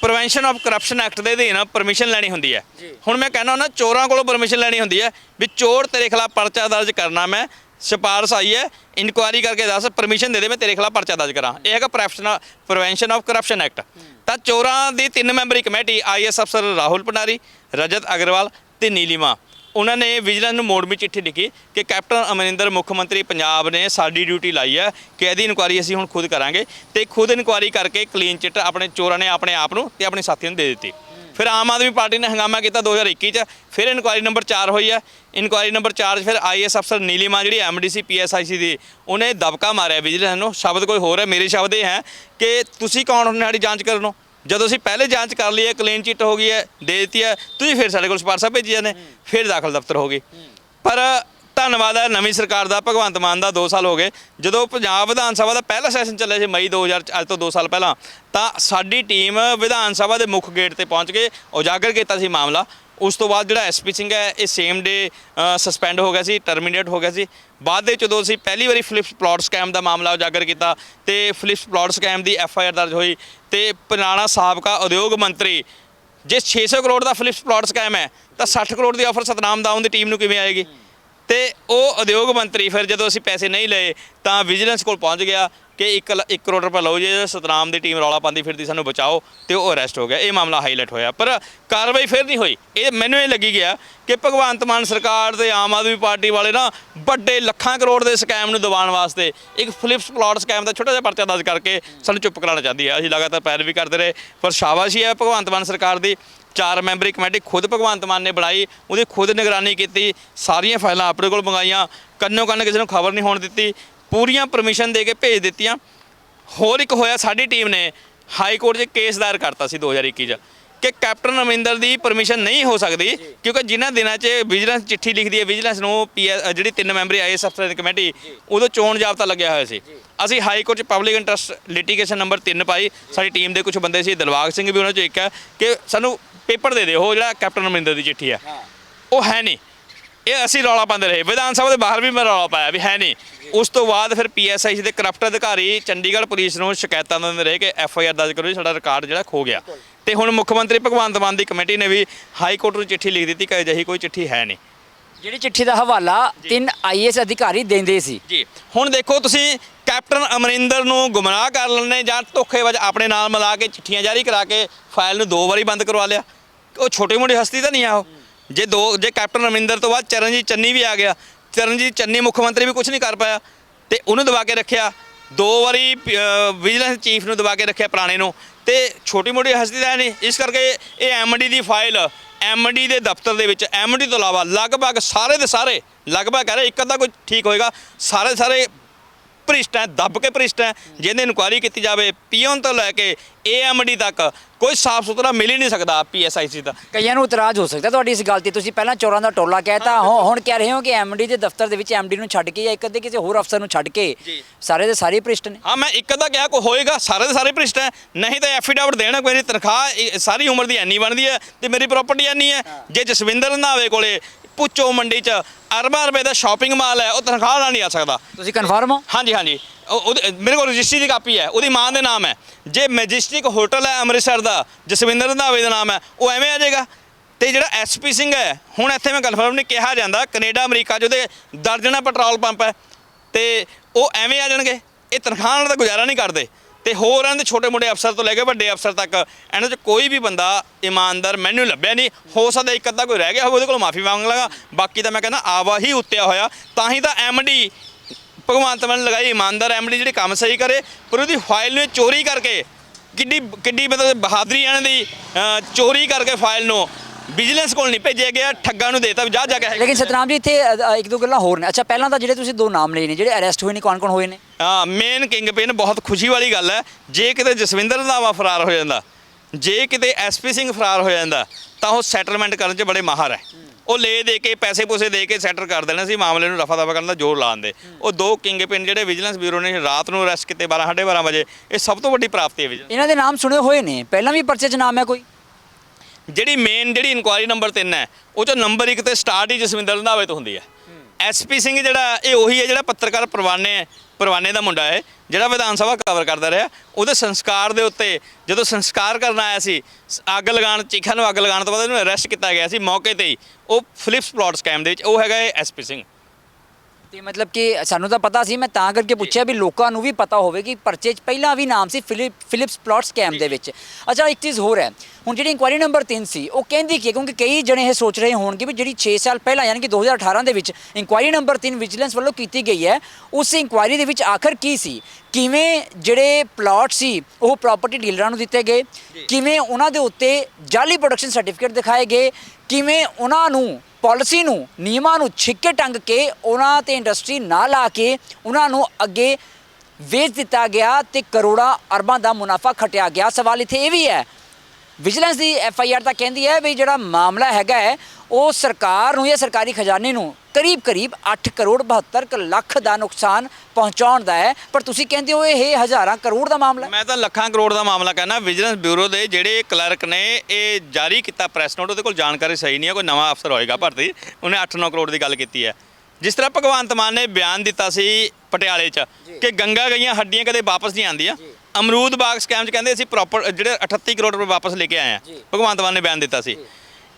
ਪ੍ਰੀਵੈਂਸ਼ਨ ਆਫ ਕਰਪਸ਼ਨ ਐਕਟ ਦੇ ਅਧੀਨ ਪਰਮਿਸ਼ਨ ਲੈਣੀ ਹੁੰਦੀ ਹੈ। ਹੁਣ ਮੈਂ ਕਹਿੰਦਾ ਹੁੰਦਾ ਚੋਰਾਂ ਕੋਲੋਂ ਪਰਮਿਸ਼ਨ ਲੈਣੀ ਹੁੰਦੀ ਹੈ ਵੀ ਚੋਰ ਤੇਰੇ ਖਿਲਾਫ ਪਰਚਾ ਦਰਜ ਕਰਨਾ ਮੈਂ ਸਿਫਾਰਸ਼ ਆਈ ਹੈ ਇਨਕੁਆਇਰੀ ਕਰਕੇ ਦੱਸ ਪਰਮਿਸ਼ਨ ਦੇ ਦੇ ਮੈਂ ਤੇਰੇ ਖਿਲਾਫ ਪਰਚਾ ਦਰਜ ਕਰਾਂ। ਇਹ ਹੈਗਾ professional prevention of corruption act ਤਾਂ ਚੋਰਾਂ ਦੀ ਤਿੰਨ ਮੈਂਬਰੀ ਕਮੇਟੀ ਆਈਐਸ ਅਫਸਰ ਰਾਹੁਲ ਭੰਡਾਰੀ ਰਜਤ ਅਗਰਵਾਲ ਤੇ ਨੀਲਿਮਾ ਉਹਨਾਂ ਨੇ ਵਿਜੀਲੈਂਸ ਨੂੰ ਮੋੜਵੀਂ ਚਿੱਠੀ ਲਿਖੀ ਕਿ ਕੈਪਟਨ ਅਮਰਿੰਦਰ, ਮੁੱਖ ਮੰਤਰੀ ਪੰਜਾਬ ਨੇ ਸਾਡੀ ਡਿਊਟੀ ਲਾਈ ਹੈ ਕਿ ਇਹਦੀ ਇਨਕੁਆਇਰੀ ਅਸੀਂ ਹੁਣ ਖੁਦ ਕਰਾਂਗੇ ਤੇ ਖੁਦ ਇਨਕੁਆਇਰੀ ਕਰਕੇ ਕਲੀਨ ਚਿੱਟ ਆਪਣੇ ਚੋਰਾਂ ਨੇ ਆਪਣੇ ਆਪ ਨੂੰ ਤੇ ਆਪਣੇ ਸਾਥੀਆਂ ਨੂੰ ਦੇ ਦਿੱਤੀ। ਫਿਰ ਆਮ ਆਦਮੀ ਪਾਰਟੀ ਨੇ ਹੰਗਾਮਾ ਕੀਤਾ 2021 ਚ, ਫਿਰ ਇਨਕੁਆਇਰੀ ਨੰਬਰ 4 ਹੋਈ ਹੈ। ਇਨਕੁਆਇਰੀ ਨੰਬਰ 4 ਚ ਫਿਰ ਆਈਐਸ ਅਫਸਰ ਨੀਲਿਮਾ, ਜਿਹੜੀ ਐਮਡੀਸੀ ਪੀਐਸਆਈਸੀ ਦੀ, ਉਹਨੇ ਦਬਕਾ ਮਾਰਿਆ ਵਿਜੀਲੈਂਸ ਨੂੰ। ਸ਼ਬਦ ਕੋਈ ਹੋਰ ਹੈ, ਮੇਰੇ ਸ਼ਬਦ ਇਹ ਹੈ ਕਿ ਤੁਸੀਂ ਕੌਣ ਹੋ ਸਾਡੀ ਜਾਂਚ ਕਰਨੋਂ ਜਦੋਂ ਅਸੀਂ ਪਹਿਲੇ ਜਾਂਚ ਕਰ ਲਈ ਹੈ ਕਲੀਨ ਚਿੱਟ ਹੋ ਗਈ ਹੈ ਦੇ ਦਿੱਤੀ ਹੈ ਤੁਸੀਂ ਫਿਰ ਸਾਡੇ ਕੋਲ ਸਿਫਾਰਸ਼ਾਂ ਭੇਜੀ ਜਾਂਦੇ ਫਿਰ ਦਾਖਲ ਦਫ਼ਤਰ ਹੋ ਗਈ ਪਰ ਧੰਨਵਾਦ ਹੈ ਨਵੀਂ ਸਰਕਾਰ ਦਾ ਭਗਵੰਤ ਮਾਨ ਦਾ 2 ਸਾਲ ਹੋ ਗਏ। ਜਦੋਂ ਪੰਜਾਬ ਵਿਧਾਨ ਸਭਾ ਦਾ ਪਹਿਲਾ ਸੈਸ਼ਨ ਚੱਲਿਆ ਸੀ ਮਈ 2000 ਚ, ਅੱਜ ਤੋਂ 2 ਸਾਲ ਪਹਿਲਾਂ ਤਾਂ ਸਾਡੀ ਟੀਮ ਵਿਧਾਨ ਸਭਾ ਦੇ ਮੁੱਖ ਗੇਟ ਤੇ ਪਹੁੰਚ ਕੇ ਉਜਾਗਰ ਕੀਤਾ ਸੀ ਮਾਮਲਾ। ਉਸ ਤੋਂ ਬਾਅਦ ਜਿਹੜਾ ਐਸਪੀ ਸਿੰਘ ਹੈ, ਇਹ ਸੇਮ ਡੇ ਸਸਪੈਂਡ ਹੋ ਗਿਆ ਸੀ ਟਰਮੀਨੇਟ ਹੋ ਗਿਆ ਸੀ। ਬਾਅਦ ਦੇ ਜਦੋਂ ਅਸੀਂ ਪਹਿਲੀ ਵਾਰੀ ਫਲਿਪਸ ਪਲਾਟ ਸਕੈਮ ਦਾ ਮਾਮਲਾ ਉਜਾਗਰ ਕੀਤਾ ਤੇ ਫਲਿਪਸ ਪਲਾਟ ਸਕੈਮ ਦੀ ਐਫ ਆਈ ਆਰ ਦਰਜ ਹੋਈ ਤੇ ਪੁਰਾਣਾ ਸਾਬਕਾ ਉਦਯੋਗ ਮੰਤਰੀ, ਜੇ 600 ਕਰੋੜ ਦਾ ਫਲਿਪਸ ਪਲਾਟ ਸਕੈਮ ਹੈ, ਤਾਂ 60 ਕਰੋੜ ਦੀ ਆਫਰ ਸਤਨਾਮ ਦਾਊਂ ਦੀ ਟੀਮ ਨੂੰ ਕਿਵੇਂ ਆਏਗੀ? ਤੇ ਉਹ ਉਦਯੋਗ ਮੰਤਰੀ ਫਿਰ ਜਦੋਂ ਅਸੀਂ ਪੈਸੇ ਨਹੀਂ ਲਏ ਤਾਂ ਵਿਜੀਲੈਂਸ ਕੋਲ ਪਹੁੰਚ ਗਿਆ ਕਿ 1 1 ਕਰੋੜ ਰੁਪਏ ਲਓ ਜੇ ਸਤਨਾਮ ਦੀ ਟੀਮ ਰੌਲਾ ਪਾਉਂਦੀ ਫਿਰਦੀ ਸਾਨੂੰ ਬਚਾਓ ਤੇ ਉਹ ਅਰੈਸਟ ਹੋ ਗਿਆ। ਇਹ ਮਾਮਲਾ ਹਾਈਲਾਈਟ ਹੋਇਆ। ਪਰ ਕਾਰਵਾਈ ਫਿਰ ਨਹੀਂ ਹੋਈ। ਇਹ ਮੈਨੂੰ ਇਹ ਲੱਗੀ ਗਿਆ ਕਿ ਭਗਵੰਤ ਮਾਨ ਸਰਕਾਰ ਤੇ ਆਮ ਆਦਮੀ ਪਾਰਟੀ ਵਾਲੇ ਨਾ ਵੱਡੇ ਲੱਖਾਂ ਕਰੋੜ ਦੇ ਸਕੈਮ ਨੂੰ ਦਬਾਉਣ ਵਾਸਤੇ ਇੱਕ ਫਲਿਪਸ ਪਲਾਟ ਸਕੈਮ ਦਾ ਛੋਟਾ ਜਿਹਾ ਪਰਚਾ ਦਰਜ ਕਰਕੇ ਸਾਨੂੰ ਚੁੱਪ ਕਰਾਉਣਾ ਚਾਹੁੰਦੀ ਹੈ। ਅਸੀਂ ਲਗਾਤਾਰ ਪੈਰ ਵੀ ਕਰਦੇ ਰਹੇ। ਪਰ ਸ਼ਾਬਾਸ਼ੀ ਹੈ ਭਗਵੰਤ ਮਾਨ ਸਰਕਾਰ ਦੀ। ਚਾਰ ਮੈਂਬਰੀ ਕਮੇਟੀ ਖੁਦ ਭਗਵੰਤ ਮਾਨ ਨੇ ਬਣਾਈ ਉਹਦੀ ਖੁਦ ਨਿਗਰਾਨੀ ਕੀਤੀ ਸਾਰੀਆਂ ਫਾਈਲਾਂ ਆਪਣੇ ਕੋਲ ਮੰਗਾਈਆਂ ਕੰਨੋ ਕੰਨ ਕਿਸੇ ਨੂੰ ਖਬਰ ਨਹੀਂ ਹੋਣ ਦਿੱਤੀ ਪੂਰੀਆਂ ਪਰਮਿਸ਼ਨ ਦੇ ਕੇ ਭੇਜ ਦਿੱਤੀਆਂ। ਹੋਰ ਇੱਕ ਹੋਇਆ ਸਾਡੀ ਟੀਮ ਨੇ ਹਾਈ ਕੋਰਟ 'ਚ ਕੇਸ ਦਾਇਰ ਕਰਤਾ ਸੀ 2021 'ਚ ਕਿ ਕੈਪਟਨ ਅਮਰਿੰਦਰ ਦੀ ਪਰਮਿਸ਼ਨ ਨਹੀਂ ਹੋ ਸਕਦੀ ਕਿਉਂਕਿ ਜਿਨ੍ਹਾਂ ਦਿਨਾਂ 'ਚ ਵਿਜੀਲੈਂਸ ਚਿੱਠੀ ਲਿਖਦੀ ਹੈ ਵਿਜੀਲੈਂਸ ਨੂੰ PS ਜਿਹੜੀ ਤਿੰਨ ਮੈਂਬਰੀ ਆਈਐਸ ਅਫਸਰਾਂ ਦੀ ਕਮੇਟੀ ਉਦੋਂ ਚੋਣ ਜਾਬਤਾ ਲੱਗਿਆ ਹੋਇਆ ਸੀ। ਅਸੀਂ ਹਾਈ ਕੋਰਟ 'ਚ ਪਬਲਿਕ ਇੰਟਰਸਟ ਲਿਟੀਗੇਸ਼ਨ ਨੰਬਰ 3 ਪਾਈ ਸਾਡੀ ਟੀਮ ਦੇ ਕੁਝ ਬੰਦੇ ਸੀ ਦਿਲਬਾਗ ਸਿੰਘ ਵੀ ਉਹਨਾਂ 'ਚੋਂ ਇੱਕ ਹੈ ਕਿ ਸਾਨੂੰ ਪੇਪਰ ਦੇ ਦਿਓ ਉਹ ਜਿਹੜਾ ਕੈਪਟਨ ਅਮਰਿੰਦਰ ਦੀ ਚਿੱਠੀ ਹੈ। ਉਹ ਹੈ ਨਹੀਂ। ਇਹ ਅਸੀਂ ਰੌਲਾ ਪਾਉਂਦੇ ਰਹੇ। ਵਿਧਾਨ ਸਭਾ ਦੇ ਬਾਹਰ ਵੀ ਮੈਂ ਰੌਲਾ ਪਾਇਆ ਵੀ ਹੈ ਨਹੀਂ। ਉਸ ਤੋਂ ਬਾਅਦ ਫਿਰ ਪੀਐਸਆਈ ਦੇ ਕਰਪਟ ਅਧਿਕਾਰੀ ਚੰਡੀਗੜ੍ਹ ਪੁਲਿਸ ਨੂੰ ਸ਼ਿਕਾਇਤਾਂ ਦਿੰਦੇ ਰਹੇ ਕਿ ਐਫ ਆਈ ਆਰ ਦਰਜ ਕਰੋ ਜੀ ਸਾਡਾ ਰਿਕਾਰਡ ਜਿਹੜਾ ਖੋ ਗਿਆ। ਤੇ ਹੁਣ ਮੁੱਖ ਮੰਤਰੀ ਭਗਵੰਤ ਮਾਨ ਦੀ ਕਮੇਟੀ ਨੇ ਵੀ ਹਾਈ ਕੋਰਟ ਨੂੰ ਚਿੱਠੀ ਲਿਖ ਦਿੱਤੀ ਕਿ ਅਜਿਹੀ ਕੋਈ ਚਿੱਠੀ ਹੈ ਨਹੀਂ। ਜਿਹੜੀ ਚਿੱਠੀ ਦਾ ਹਵਾਲਾ ਤਿੰਨ ਆਈਏਐਸ ਅਧਿਕਾਰੀ ਦਿੰਦੇ ਸੀ। ਜੀ। ਹੁਣ ਦੇਖੋ ਤੁਸੀਂ ਕੈਪਟਨ ਅਮਰਿੰਦਰ ਨੂੰ ਗੁੰਮਰਾਹ ਕਰ ਲੈਣੇ ਜਾਂ ਧੋਖੇਬਾਜ਼ ਆਪਣੇ ਨਾਲ ਮਿਲਾ ਕੇ ਚਿੱਠੀਆਂ ਜਾਰੀ ਕਰਾ ਕੇ ਫਾਈਲ ਨੂੰ ਦੋ ਵਾਰੀ ਬੰਦ ਕਰਵਾ ਲਿਆ। ਉਹ ਛੋਟੀ ਮੋਟੀ ਹਸਤੀ ਤਾਂ ਨਹੀਂ ਆ ਉਹ। ਜੇ ਦੋ, ਜੇ ਕੈਪਟਨ ਅਮਰਿੰਦਰ ਤੋਂ ਬਾਅਦ ਚਰਨਜੀਤ ਚੰਨੀ ਵੀ ਆ ਗਿਆ, ਚਰਨਜੀਤ ਚੰਨੀ ਮੁੱਖ ਮੰਤਰੀ ਵੀ ਕੁਝ ਨਹੀਂ ਕਰ ਪਾਇਆ, ਤੇ ਉਹਨੂੰ ਦਬਾ ਕੇ ਰੱਖਿਆ, ਦੋ ਵਾਰੀ ਵਿਜੀਲੈਂਸ ਚੀਫ ਨੂੰ ਦਬਾ ਕੇ ਰੱਖਿਆ ਪੁਰਾਣੇ ਨੂੰ, ਤੇ ਛੋਟੀ ਮੋਟੀ ਹਸਤੀ ਤਾਂ ਨਹੀਂ। ਇਸ ਕਰਕੇ ਇਹ ਐਮਡੀ ਦੀ ਫਾਈਲ ਐਮਡੀ ਦੇ ਦਫ਼ਤਰ ਦੇ ਵਿੱਚ ਐਮਡੀ ਤੋਂ ਇਲਾਵਾ ਲਗਭਗ ਸਾਰੇ ਦੇ ਸਾਰੇ, ਲਗਭਗ ਕਹ ਰਹੇ ਇੱਕ ਅੱਧਾ ਕੋਈ ਠੀਕ ਹੋਏਗਾ, ਸਾਰੇ ਸਾਰੇ ਭ੍ਰਿਸ਼ਟ ਹੈ, ਦੱਬ ਕੇ ਭ੍ਰਿਸ਼ਟ ਹੈ ਜਿਹਦੇ ਇਨਕੁਆਇਰੀ ਕੀਤੀ ਜਾਵੇ, ਪੀਓਨ ਤੋਂ ਲੈ ਕੇ ਏਐਮਡੀ ਤੱਕ ਕੋਈ ਸਾਫ਼ ਸੁਥਰਾ ਮਿਲ ਹੀ ਨਹੀਂ ਸਕਦਾ ਪੀਐਸਆਈਸੀ ਦਾ। ਕਈਆਂ ਨੂੰ ਇਤਰਾਜ਼ ਹੋ ਸਕਦਾ ਤੁਹਾਡੀ ਇਸ ਗੱਲ ਤੇ ਤੁਸੀਂ ਪਹਿਲਾਂ ਚੋਰਾਂ ਦਾ ਟੋਲਾ ਕਹਿਤਾ ਹੁਣ ਹੁਣ ਕਹਿ ਰਹੇ ਹੋ ਕਿ ਐਮਡੀ ਦੇ ਦਫ਼ਤਰ ਦੇ ਵਿੱਚ ਐਮਡੀ ਨੂੰ ਛੱਡ ਕੇ ਜਾਂ ਇੱਕ ਅੱਧੇ ਕਿਸੇ ਹੋਰ ਅਫਸਰ ਨੂੰ ਛੱਡ ਕੇ। ਸਾਰੇ ਦੇ ਸਾਰੇ ਭ੍ਰਿਸ਼ਟ ਨੇ। ਹਾਂ ਮੈਂ ਇੱਕ ਅੱਧਾ ਕਿਹਾ ਕੋਈ ਹੋਏਗਾ ਸਾਰੇ ਦੇ ਸਾਰੇ ਭ੍ਰਿਸ਼ਟ ਹੈ। ਨਹੀਂ ਤਾਂ ਐਫੀਡੇਵਿਟ ਦੇਣਾ ਕੋਈ ਨਹੀਂ ਤਨਖਾਹ ਸਾਰੀ ਉਮਰ ਦੀ ਐਨੀ ਬਣਦੀ ਹੈ ਤੇ ਮੇਰੀ ਪ੍ਰਾਪਰਟੀ ਐਨੀ ਹੈ। ਜੇ ਜਸਵਿੰਦਰ ਰੰਧਾਵੇ ਕੋਲੇ ਪੁੱਚੋ ਮੰਡੀ 'ਚ ਅਰਬਾਂ ਰੁਪਏ ਦਾ ਸ਼ਾਪਿੰਗ ਮਾਲ ਹੈ ਉਹ ਤਨਖਾਹ ਨਾਲ ਨਹੀਂ ਆ ਸਕਦਾ। ਤੁਸੀਂ ਕਨਫਰਮ ਹੋ? ਹਾਂਜੀ ਹਾਂਜੀ। ਉਹਦੇ- ਮੇਰੇ ਕੋਲ ਰਜਿਸਟਰੀ ਦੀ ਕਾਪੀ ਹੈ, ਉਹਦੀ ਮਾਂ ਦੇ ਨਾਮ ਹੈ। ਜੇ ਮੈਜਿਸਟਿਕ ਹੋਟਲ ਹੈ ਅੰਮ੍ਰਿਤਸਰ ਦਾ, ਜਸਵਿੰਦਰ ਰੰਧਾਵੇ ਦਾ ਨਾਮ ਹੈ, ਉਹ ਐਵੇਂ ਆ ਜਾਏਗਾ। ਤੇ ਜਿਹੜਾ ਐਸਪੀ ਸਿੰਘ ਹੈ, ਹੁਣ ਇੱਥੇ ਮੈਂ ਕਨਫਰਮ ਨਹੀਂ ਕਿਹਾ ਜਾਂਦਾ, ਕੈਨੇਡਾ, ਅਮਰੀਕਾ 'ਚ ਉਹਦੇ ਦਰਜਨਾਂ ਪੈਟਰੋਲ ਪੰਪ ਹੈ, ਤੇ ਉਹ ਐਵੇਂ ਆ ਜਾਣਗੇ। ਇਹ ਤਨਖਾਹ ਨਾਲ ਤਾਂ ਗੁਜ਼ਾਰਾ ਨਹੀਂ ਕਰਦੇ। ਤੇ ਹੋਰ ਇਹਨਾਂ ਦੇ ਛੋਟੇ ਮੋਟੇ ਅਫਸਰ ਤੋਂ ਲੈ ਕੇ ਵੱਡੇ ਅਫਸਰ ਤੱਕ, ਇਹਨਾਂ 'ਚ ਕੋਈ ਵੀ ਬੰਦਾ ਇਮਾਨਦਾਰ ਮੈਨੂੰ ਲੱਭਿਆ ਨਹੀਂ। ਹੋ ਸਕਦਾ ਇੱਕ ਅੱਧਾ ਕੋਈ ਰਹਿ ਗਿਆ ਹੋਵੇ, ਉਹਦੇ ਕੋਲ ਮਾਫੀ ਮੰਗ ਲਾਂਗਾ ਬਾਕੀ ਤਾਂ ਮੈਂ ਕਹਿੰਦਾ ਆਵਾ ਹੀ ਉੱਤਿਆ ਹੋਇਆ। ਤਾਂ ਹੀ ਤਾਂ ਐਮਡੀ ਭਗਵੰਤ ਮਾਨ ਲਗਾਈ ਇਮਾਨਦਾਰ ਐਮਡੀ ਜਿਹੜੇ ਕੰਮ ਸਹੀ ਕਰੇ ਪਰ ਉਹਦੀ ਫਾਈਲ ਨੂੰ ਚੋਰੀ ਕਰਕੇ ਕਿੱਡੀ ਕਿੱਡੀ ਮਤਲਬ ਬਹਾਦਰੀ ਇਹਨਾਂ ਦੀ ਚੋਰੀ ਕਰਕੇ ਫਾਈਲ ਨੂੰ ਵਿਜੀਲੈਂਸ ਕੋਲ ਨਹੀਂ ਭੇਜਿਆ ਗਿਆ ਠੱਗਾਂ ਨੂੰ ਦੇਤਾ ਜਾ ਜਾ ਕੇ ਲੇਕਿਨ ਸਤਨਾਮ ਜੀ ਇੱਥੇ ਇੱਕ ਦੋ ਗੱਲਾਂ ਹੋਰ ਨੇ। ਅੱਛਾ ਪਹਿਲਾਂ ਤਾਂ ਜਿਹੜੇ ਤੁਸੀਂ ਦੋ ਨਾਮ ਲਏ ਨੇ ਜਿਹੜੇ ਅਰੈਸਟ ਹੋਏ ਨੇ ਕੌਣ ਕੌਣ ਹੋਏ ਨੇ? ਮੇਨ ਕਿੰਗ ਪਿਨ ਬਹੁਤ ਖੁਸ਼ੀ ਵਾਲੀ ਗੱਲ ਹੈ ਜੇ ਕਿਤੇ ਜਸਵਿੰਦਰ ਰੰਧਾਵਾ ਫਰਾਰ ਹੋ ਜਾਂਦਾ ਜੇ ਕਿਤੇ ਐਸਪੀ ਸਿੰਘ ਫਰਾਰ ਹੋ ਜਾਂਦਾ ਤਾਂ ਉਹ ਸੈਟਲਮੈਂਟ ਕਰਨ 'ਚ ਬੜੇ ਮਾਹਰ ਹੈ। ਉਹ ਲੈ ਦੇ ਕੇ ਪੈਸੇ ਪੂਸੇ ਦੇ ਕੇ ਸੈਟਲ ਕਰ ਦੇਣਾ ਸੀ ਮਾਮਲੇ ਨੂੰ ਰਫਾ ਦਫਾ ਕਰਨ ਦਾ ਜ਼ੋਰ ਲਾਉਂਦੇ ਉਹ ਦੋ ਕਿੰਗ ਪਿਨ ਜਿਹੜੇ ਵਿਜੀਲੈਂਸ ਬਿਊਰੋ ਨੇ ਰਾਤ ਨੂੰ ਅਰੈਸਟ ਕੀਤੇ 12 12:30 ਵਜੇ ਇਹ ਸਭ ਤੋਂ ਵੱਡੀ ਪ੍ਰਾਪਤੀ ਹੈ ਵਿਜੀਲੈਂਸ ਇਹਨਾਂ ਦੇ ਨਾਮ ਸੁਣੇ ਹੋਏ ਨੇ ਪਹਿਲਾਂ ਵੀ ਪਰਚੇ 'ਚ ਨਾਮ ਹੈ ਕੋਈ? ਜਿਹੜੀ ਮੇਨ ਜਿਹੜੀ ਇਨਕੁਆਇਰੀ ਨੰਬਰ 3 ਹੈ ਉਹ ਚ ਨੰਬਰ 1 ਤੇ ਸਟਾਰਟ ਹੀ ਜਸਵਿੰਦਰ ਰੰਧਾਵੇ ਤੋਂ ਹੁੰਦੀ ਹੈ। ਐਸਪੀ ਸਿੰਘ ਜਿਹੜਾ, ਇਹ ਉਹੀ ਹੈ ਜਿਹੜਾ ਪੱਤਰਕਾਰ ਪਰਵਾਨੇ ਹੈ ਪਰਵਾਨੇ ਦਾ ਮੁੰਡਾ ਹੈ, ਜਿਹੜਾ ਵਿਧਾਨ ਸਭਾ ਕਵਰ ਕਰਦਾ ਰਿਹਾ। ਉਹਦੇ ਸੰਸਕਾਰ ਦੇ ਉੱਤੇ ਜਦੋਂ ਸੰਸਕਾਰ ਕਰਨ ਆਇਆ ਸੀ ਅੱਗ ਲਗਾਉਣ, ਚੀਖਾਂ ਨੂੰ ਅੱਗ ਲਗਾਉਣ ਤੋਂ ਬਾਅਦ ਇਹਨੂੰ ਅਰੈਸਟ ਕੀਤਾ ਗਿਆ ਸੀ ਮੌਕੇ ਤੇ ਹੀ। ਉਹ ਫਲਿਪਸ ਪਲਾਟ ਸਕੈਮ ਦੇ ਵਿੱਚ, ਉਹ ਹੈਗਾ ਐਸਪੀ ਸਿੰਘ। ਤੇ ਮਤਲਬ ਕਿ ਸਾਨੂੰ ਤਾਂ ਪਤਾ ਸੀ, ਮੈਂ ਤਾਂ ਕਰਕੇ ਪੁੱਛਿਆ ਵੀ ਲੋਕਾਂ ਨੂੰ ਵੀ ਪਤਾ ਹੋਵੇ ਕਿ ਪਰਚੇ 'ਚ ਪਹਿਲਾਂ ਵੀ ਨਾਮ ਸੀ ਫਿਲਿਪ, ਫਿਲਿਪਸ ਪਲਾਟ ਸਕੈਮ ਦੇ ਵਿੱਚ। ਅੱਛਾ, ਇੱਕ ਚੀਜ਼ ਹੋਰ ਹੈ। ਹੁਣ ਜਿਹੜੀ ਇਨਕੁਆਇਰੀ ਨੰਬਰ 3 ਸੀ, ਉਹ ਕਹਿੰਦੀ ਕੀ ਕਿਉਂਕਿ ਕਈ ਜਣੇ ਇਹ ਸੋਚ ਰਹੇ ਹੋਣਗੇ ਵੀ ਜਿਹੜੀ 6 ਸਾਲ ਪਹਿਲਾਂ ਯਾਨੀ ਕਿ 2018 ਦੇ ਵਿੱਚ ਇਨਕੁਆਇਰੀ ਨੰਬਰ 3 ਵਿਜੀਲੈਂਸ ਵੱਲੋਂ ਕੀਤੀ ਗਈ ਹੈ, ਉਸ ਇਨਕੁਆਇਰੀ ਦੇ ਵਿੱਚ ਆਖਰ ਕੀ ਸੀ? ਕਿਵੇਂ ਜਿਹੜੇ ਪਲਾਟ ਸੀ ਉਹ ਪ੍ਰਾਪਰਟੀ ਡੀਲਰਾਂ ਨੂੰ ਦਿੱਤੇ ਗਏ ਕਿਵੇਂ ਉਹਨਾਂ ਦੇ ਉੱਤੇ ਜਾਲੀ ਪ੍ਰੋਡਕਸ਼ਨ ਸਰਟੀਫਿਕੇਟ ਦਿਖਾਏ ਗਏ ਕਿਵੇਂ ਉਹਨਾਂ ਨੂੰ ਪਾਲਿਸੀ ਨੂੰ ਨਿਯਮਾਂ ਨੂੰ ਛਿੱਕੇ ਟੰਗ ਕੇ ਉਹਨਾਂ ਤੇ ਇੰਡਸਟਰੀ ਨਾ ਲਾ ਕੇ ਉਹਨਾਂ ਨੂੰ ਅੱਗੇ ਵੇਚ ਦਿੱਤਾ ਗਿਆ ਤੇ ਕਰੋੜਾਂ ਅਰਬਾਂ ਦਾ ਮੁਨਾਫਾ ਖਟਿਆ ਗਿਆ। ਸਵਾਲ ਇੱਥੇ ਇਹ ਵੀ ਹੈ ਵਿਜੀਲੈਂਸ ਦੀ ਐਫ ਆਈ ਆਰ ਤਾਂ ਕਹਿੰਦੀ ਹੈ ਵੀ ਜਿਹੜਾ ਮਾਮਲਾ ਹੈਗਾ ਹੈ ਉਹ ਸਰਕਾਰ ਨੂੰ ਜਾਂ ਸਰਕਾਰੀ ਖਜ਼ਾਨੇ ਨੂੰ ਕਰੀਬ ਕਰੀਬ 8 ਕਰੋੜ 72 ਕੁ ਲੱਖ ਦਾ ਨੁਕਸਾਨ ਪਹੁੰਚਾਉਣ ਦਾ ਹੈ। ਪਰ ਤੁਸੀਂ ਕਹਿੰਦੇ ਹੋ ਇਹ ਹਜ਼ਾਰਾਂ ਕਰੋੜ ਦਾ ਮਾਮਲਾ ਹੈ? ਮੈਂ ਤਾਂ ਲੱਖਾਂ ਕਰੋੜ ਦਾ ਮਾਮਲਾ ਕਹਿੰਦਾ ਵਿਜੀਲੈਂਸ ਬਿਊਰੋ ਦੇ ਜਿਹੜੇ ਕਲਰਕ ਨੇ ਇਹ ਜਾਰੀ ਕੀਤਾ ਪ੍ਰੈਸ ਨੋਟ ਉਹਦੇ ਕੋਲ ਜਾਣਕਾਰੀ ਸਹੀ ਨਹੀਂ ਹੈ ਕੋਈ ਨਵਾਂ ਅਫਸਰ ਹੋਏਗਾ ਭਰਤੀ। ਉਹਨੇ 8-9 ਕਰੋੜ ਦੀ ਗੱਲ ਕੀਤੀ ਹੈ। ਜਿਸ ਤਰ੍ਹਾਂ ਭਗਵੰਤ ਮਾਨ ਨੇ ਬਿਆਨ ਦਿੱਤਾ ਸੀ ਪਟਿਆਲੇ 'ਚ ਕਿ ਗੰਗਾ ਗਈਆਂ ਹੱਡੀਆਂ ਕਦੇ ਵਾਪਸ ਨਹੀਂ ਆਉਂਦੀਆਂ। ਅਮਰੂਦ ਬਾਗ ਸਕੈਮ 'ਚ ਕਹਿੰਦੇ ਅਸੀਂ ਪ੍ਰੋਪਰ ਜਿਹੜੇ 38 ਕਰੋੜ ਰੁਪਏ ਵਾਪਸ ਲੈ ਕੇ ਆਏ ਆ। ਭਗਵੰਤ ਮਾਨ ਨੇ ਬਿਆਨ ਦਿੱਤਾ ਸੀ।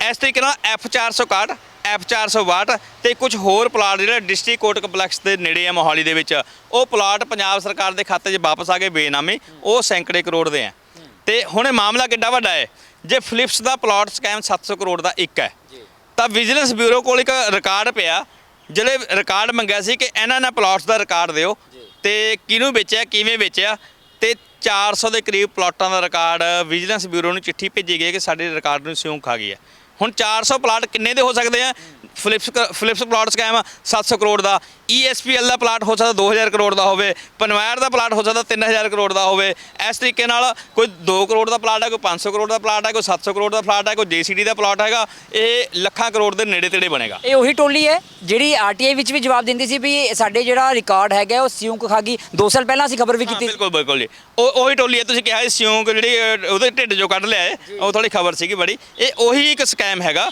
ਇਸ ਤਰੀਕੇ ਨਾਲ F461 F462 ਤੇ ਕੁਝ ਹੋਰ ਪਲਾਟ ਜਿਹੜੇ ਡਿਸਟ੍ਰਿਕਟ ਕੋਰਟ ਕੰਪਲੈਕਸ ਦੇ ਨੇੜੇ ਆ ਮੋਹਾਲੀ ਦੇ ਵਿੱਚ ਉਹ ਪਲਾਟ ਪੰਜਾਬ ਸਰਕਾਰ ਦੇ ਖਾਤੇ 'ਚ ਵਾਪਸ ਆ ਗਏ ਬੇਨਾਮੇ ਉਹ ਸੈਂਕੜੇ ਕਰੋੜ ਦੇ ਆ। ਤੇ ਹੁਣ ਇਹ ਮਾਮਲਾ ਕਿੱਡਾ ਵੱਡਾ ਹੈ ਜੇ ਫਲਿਪਸ ਦਾ ਪਲਾਟ ਸਕੈਮ 700 ਕਰੋੜ ਦਾ ਇੱਕ ਹੈ ਤਾਂ ਵਿਜੀਲੈਂਸ ਬਿਊਰੋ ਕੋਲ ਇੱਕ ਰਿਕਾਰਡ ਪਿਆ ਜਿਹੜੇ ਰਿਕਾਰਡ ਮੰਗਿਆ ਸੀ ਕਿ ਇਹਨਾਂ ਨੇ ਪਲਾਟਸ ਦਾ ਰਿਕਾਰਡ ਦਿਓ ਤੇ ਕਿਹਨੂੰ ਵੇਚਿਆ ਕਿਵੇਂ ਵੇਚਿਆ ਤੇ 400 ਦੇ ਕਰੀਬ ਪਲਾਟਾਂ ਦਾ ਰਿਕਾਰਡ ਵਿਜੀਲੈਂਸ ਬਿਊਰੋ ਨੂੰ ਚਿੱਠੀ ਭੇਜੀ ਗਈ ਹੈ ਕਿ ਸਾਡੇ ਰਿਕਾਰਡ ਨੂੰ ਸਿਉਂ ਖਾ ਗਈ ਹੈ। ਹੁਣ 400 ਪਲਾਟ ਕਿੰਨੇ ਦੇ ਹੋ ਸਕਦੇ ਆ? Philips Philips plot scam 700 crore ਦਾ। ESPL ਦਾ ਪਲਾਟ ਹੋ ਸਕਦਾ 2000 ਕਰੋੜ ਦਾ ਹੋਵੇ ਪਨਵੈਰ ਦਾ ਪਲਾਟ ਹੋ ਸਕਦਾ 3000 ਕਰੋੜ ਦਾ ਹੋਵੇ। ਇਸ ਤਰੀਕੇ ਨਾਲ ਕੋਈ 2 ਕਰੋੜ ਦਾ ਪਲਾਟ ਹੈ ਕੋਈ 500 ਕਰੋੜ ਦਾ ਪਲਾਟ ਹੈ ਕੋਈ 700 ਕਰੋੜ ਦਾ ਪਲਾਟ ਹੈ ਕੋਈ JCD ਦਾ ਪਲਾਟ ਹੈਗਾ ਇਹ ਲੱਖਾਂ ਕਰੋੜ ਦੇ ਨੇੜੇ ਤੇੜੇ ਬਣੇਗਾ। ਇਹ ਉਹੀ ਟੋਲੀ ਹੈ ਜਿਹੜੀ ਆਰਟੀਆਈ ਵਿੱਚ ਵੀ ਜਵਾਬ ਦਿੰਦੀ ਸੀ ਵੀ ਸਾਡੇ ਜਿਹੜਾ ਰਿਕਾਰਡ ਹੈਗਾ ਉਹ ਸਿਉਂਕ ਖਾਗੀ 2 ਸਾਲ ਪਹਿਲਾਂ ਅਸੀਂ ਖਬਰ ਵੀ ਕੀਤੀ ਬਿਲਕੁਲ ਬਿਲਕੁਲ ਜੀ। ਉਹ ਉਹੀ ਟੋਲੀ ਹੈ ਤੁਸੀਂ ਕਿਹਾ ਸਿਉਂਕ ਜਿਹੜੀ ਉਹਦੇ ਢਿੱਡ ਚੋਂ ਕੱਢ ਲਿਆ ਹੈ ਉਹ ਥੋੜੀ ਖਬਰ ਸੀਗੀ ਬੜੀ। ਇਹ ਉਹੀ ਇੱਕ ਸਕੈਮ ਹੈਗਾ